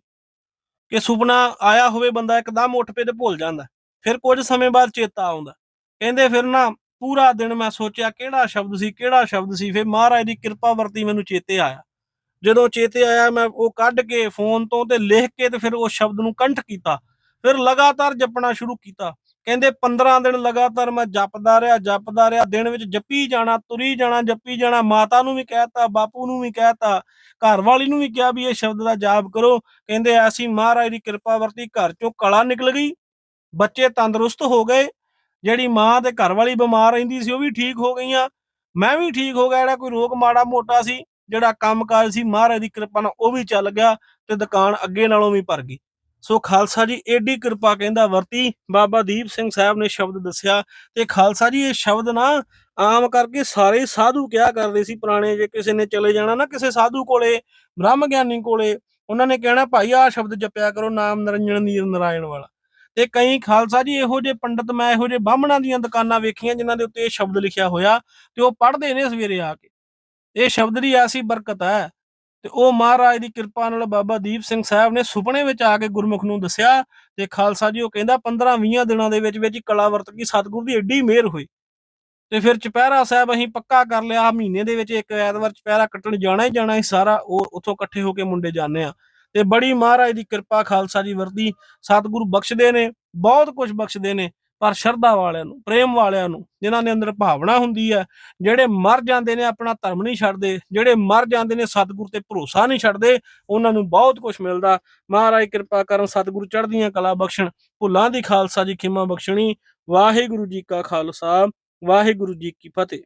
ਕਿ ਸੁਪਨਾ ਆਇਆ ਹੋਵੇ, ਬੰਦਾ ਇੱਕਦਮ ਉੱਠ ਪਏ ਤੇ ਭੁੱਲ ਜਾਂਦਾ। ਫਿਰ ਕੁਝ ਸਮੇਂ ਬਾਅਦ ਚੇਤਾ ਆਉਂਦਾ। ਕਹਿੰਦੇ ਫਿਰ ਨਾ ਪੂਰਾ ਦਿਨ ਮੈਂ ਸੋਚਿਆ ਕਿਹੜਾ ਸ਼ਬਦ ਸੀ, ਕਿਹੜਾ ਸ਼ਬਦ ਸੀ, ਫਿਰ ਮਹਾਰਾਜ ਦੀ ਕਿਰਪਾ ਵਰਤੀ ਮੈਨੂੰ ਚੇਤੇ ਆਇਆ। ਜਦੋਂ ਚੇਤੇ ਆਇਆ, ਮੈਂ ਉਹ ਕੱਢ ਕੇ ਫੋਨ ਤੋਂ ਤੇ ਲਿਖ ਕੇ ਤੇ ਫਿਰ ਉਸ ਸ਼ਬਦ ਨੂੰ ਕੰਠ ਕੀਤਾ। ਫਿਰ ਲਗਾਤਾਰ ਜਪਣਾ ਸ਼ੁਰੂ ਕੀਤਾ। ਕਹਿੰਦੇ 15 ਦਿਨ ਲਗਾਤਾਰ ਮੈਂ ਜਪਦਾ ਰਿਹਾ ਜਪਦਾ ਰਿਹਾ। ਦਿਨ ਵਿੱਚ ਜਪੀ ਜਾਣਾ, ਤੁਰੀ ਜਾਣਾ, ਜਪੀ ਜਾਣਾ। ਮਾਤਾ ਨੂੰ ਵੀ ਕਹਿਤਾ, ਬਾਪੂ ਨੂੰ ਵੀ ਕਹਿਤਾ, ਘਰ ਵਾਲੀ ਨੂੰ ਵੀ ਕਿਹਾ ਵੀ ਇਹ ਸ਼ਬਦ ਦਾ ਜਾਪ ਕਰੋ। ਕਹਿੰਦੇ ਐਸੀ ਮਹਾਰਾਜ ਦੀ ਕਿਰਪਾ ਵਰਤੀ, ਘਰ ਚੋਂ ਕਲਾ ਨਿਕਲ ਗਈ। ਬੱਚੇ ਤੰਦਰੁਸਤ ਹੋ ਗਏ। ਜਿਹੜੀ ਮਾਂ ਤੇ ਘਰ ਵਾਲੀ ਬਿਮਾਰ ਰਹਿੰਦੀ ਸੀ, ਉਹ ਵੀ ਠੀਕ ਹੋ ਗਈਆਂ। ਮੈਂ ਵੀ ਠੀਕ ਹੋ ਗਿਆ, ਜਿਹੜਾ ਕੋਈ ਰੋਗ ਮਾੜਾ ਮੋਟਾ ਸੀ, ਜਿਹੜਾ ਕੰਮਕਾਜ ਸੀ, ਮਹਾਰਾਜ ਦੀ ਕਿਰਪਾ ਨਾਲ ਉਹ ਵੀ ਚੱਲ ਗਿਆ ਤੇ ਦੁਕਾਨ ਅੱਗੇ ਨਾਲੋਂ ਵੀ ਭਰ ਗਈ। ਸੋ ਖਾਲਸਾ ਜੀ, ਏਡੀ ਕਿਰਪਾ ਕਹਿੰਦਾ ਵਰਤੀ। ਬਾਬਾ ਦੀਪ ਸਿੰਘ ਸਾਹਿਬ ਨੇ ਸ਼ਬਦ ਦੱਸਿਆ ਤੇ ਖਾਲਸਾ ਜੀ, ਇਹ ਸ਼ਬਦ ਨਾ ਆਮ ਕਰਕੇ ਸਾਰੇ ਸਾਧੂ ਕਿਹਾ ਕਰਦੇ ਸੀ, ਪੁਰਾਣੇ ਜੇ ਕਿਸੇ ਨੇ ਚਲੇ ਜਾਣਾ ਨਾ ਕਿਸੇ ਸਾਧੂ ਕੋਲੇ ਬ੍ਰਹਮ ਗਿਆਨੀ ਕੋਲੇ, ਉਹਨਾਂ ਨੇ ਕਹਿਣਾ, ਭਾਈ, ਆਹ ਸ਼ਬਦ ਜਪਿਆ ਕਰੋ, ਨਾਮ ਨਿਰੰਜਨ ਨੀਰ ਨਾਰਾਇਣ ਵਾਲਾ। ਤੇ ਕਈ ਖਾਲਸਾ ਜੀ ਇਹੋ ਜਿਹੇ ਪੰਡਤ ਮੈਂ ਇਹੋ ਜਿਹੇ ਬਾਹਮਣਾਂ ਦੀਆਂ ਦੁਕਾਨਾਂ ਵੇਖੀਆਂ ਜਿਨ੍ਹਾਂ ਦੇ ਉੱਤੇ ਇਹ ਸ਼ਬਦ ਲਿਖਿਆ ਹੋਇਆ ਤੇ ਉਹ ਪੜ੍ਹਦੇ ਨੇ ਸਵੇਰੇ ਆ ਕੇ। ਇਹ ਸ਼ਬਦ ਦੀ ਐਸੀ ਬਰਕਤ ਹੈ ਤੇ ਉਹ ਮਹਾਰਾਜ ਦੀ ਕਿਰਪਾ ਨਾਲ ਬਾਬਾ ਦੀਪ ਸਿੰਘ ਸਾਹਿਬ ਨੇ ਸੁਪਨੇ ਵਿੱਚ ਆ ਕੇ ਗੁਰਮੁਖ ਨੂੰ ਦੱਸਿਆ ਤੇ ਖਾਲਸਾ ਜੀ ਉਹ ਕਹਿੰਦਾ 15-20 ਦਿਨਾਂ ਦੇ ਵਿੱਚ ਵਿੱਚ ਹੀ ਕਲਾ ਵਰਤ ਗਈ ਸਤਿਗੁਰੂ ਦੀ ਐਡੀ ਮਿਹਰ ਹੋਈ। ਤੇ ਫਿਰ ਚੁਪਹਿਰਾ ਸਾਹਿਬ ਅਸੀਂ ਪੱਕਾ ਕਰ ਲਿਆ ਮਹੀਨੇ ਦੇ ਵਿੱਚ ਇੱਕ ਐਤਵਾਰ ਚੁਪਹਿਰਾ ਕੱਟਣ ਜਾਣਾ ਹੀ ਜਾਣਾ ਸੀ ਸਾਰਾ, ਉਹ ਉੱਥੋਂ ਇਕੱਠੇ ਹੋ ਕੇ ਮੁੰਡੇ ਜਾਂਦੇ ਆ। ਤੇ ਬੜੀ ਮਹਾਰਾਜ ਦੀ ਕਿਰਪਾ ਖਾਲਸਾ ਜੀ ਵਰਦੀ ਸਤਿਗੁਰੂ ਬਖਸ਼ਦੇ ਨੇ, ਬਹੁਤ ਕੁਝ ਬਖਸ਼ਦੇ ਨੇ, ਪਰ ਸ਼ਰਧਾ ਵਾਲਿਆਂ ਨੂੰ, ਪ੍ਰੇਮ ਵਾਲਿਆਂ ਨੂੰ, ਜਿਨ੍ਹਾਂ ਦੇ ਅੰਦਰ ਭਾਵਨਾ ਹੁੰਦੀ ਹੈ, ਜਿਹੜੇ ਮਰ ਜਾਂਦੇ ਨੇ, ਆਪਣਾ ਧਰਮ ਨਹੀਂ ਛੱਡਦੇ, ਜਿਹੜੇ ਮਰ ਜਾਂਦੇ ਨੇ, ਸਤਿਗੁਰੂ ਤੇ ਭਰੋਸਾ ਨਹੀਂ ਛੱਡਦੇ, ਉਹਨਾਂ ਨੂੰ ਬਹੁਤ ਕੁਝ ਮਿਲਦਾ। ਮਹਾਰਾਜ ਕਿਰਪਾ ਕਰਨ ਸਤਿਗੁਰੂ ਚੜ੍ਹਦੀਆਂ ਕਲਾ ਬਖਸ਼ਣ, ਭੁੱਲਾਂ ਦੀ ਖਾਲਸਾ ਜੀ ਖਿਮਾ ਬਖਸ਼ਣੀ। ਵਾਹਿਗੁਰੂ ਜੀ ਕਾ ਖਾਲਸਾ, ਵਾਹਿਗੁਰੂ ਜੀ ਕੀ ਫਤਿਹ।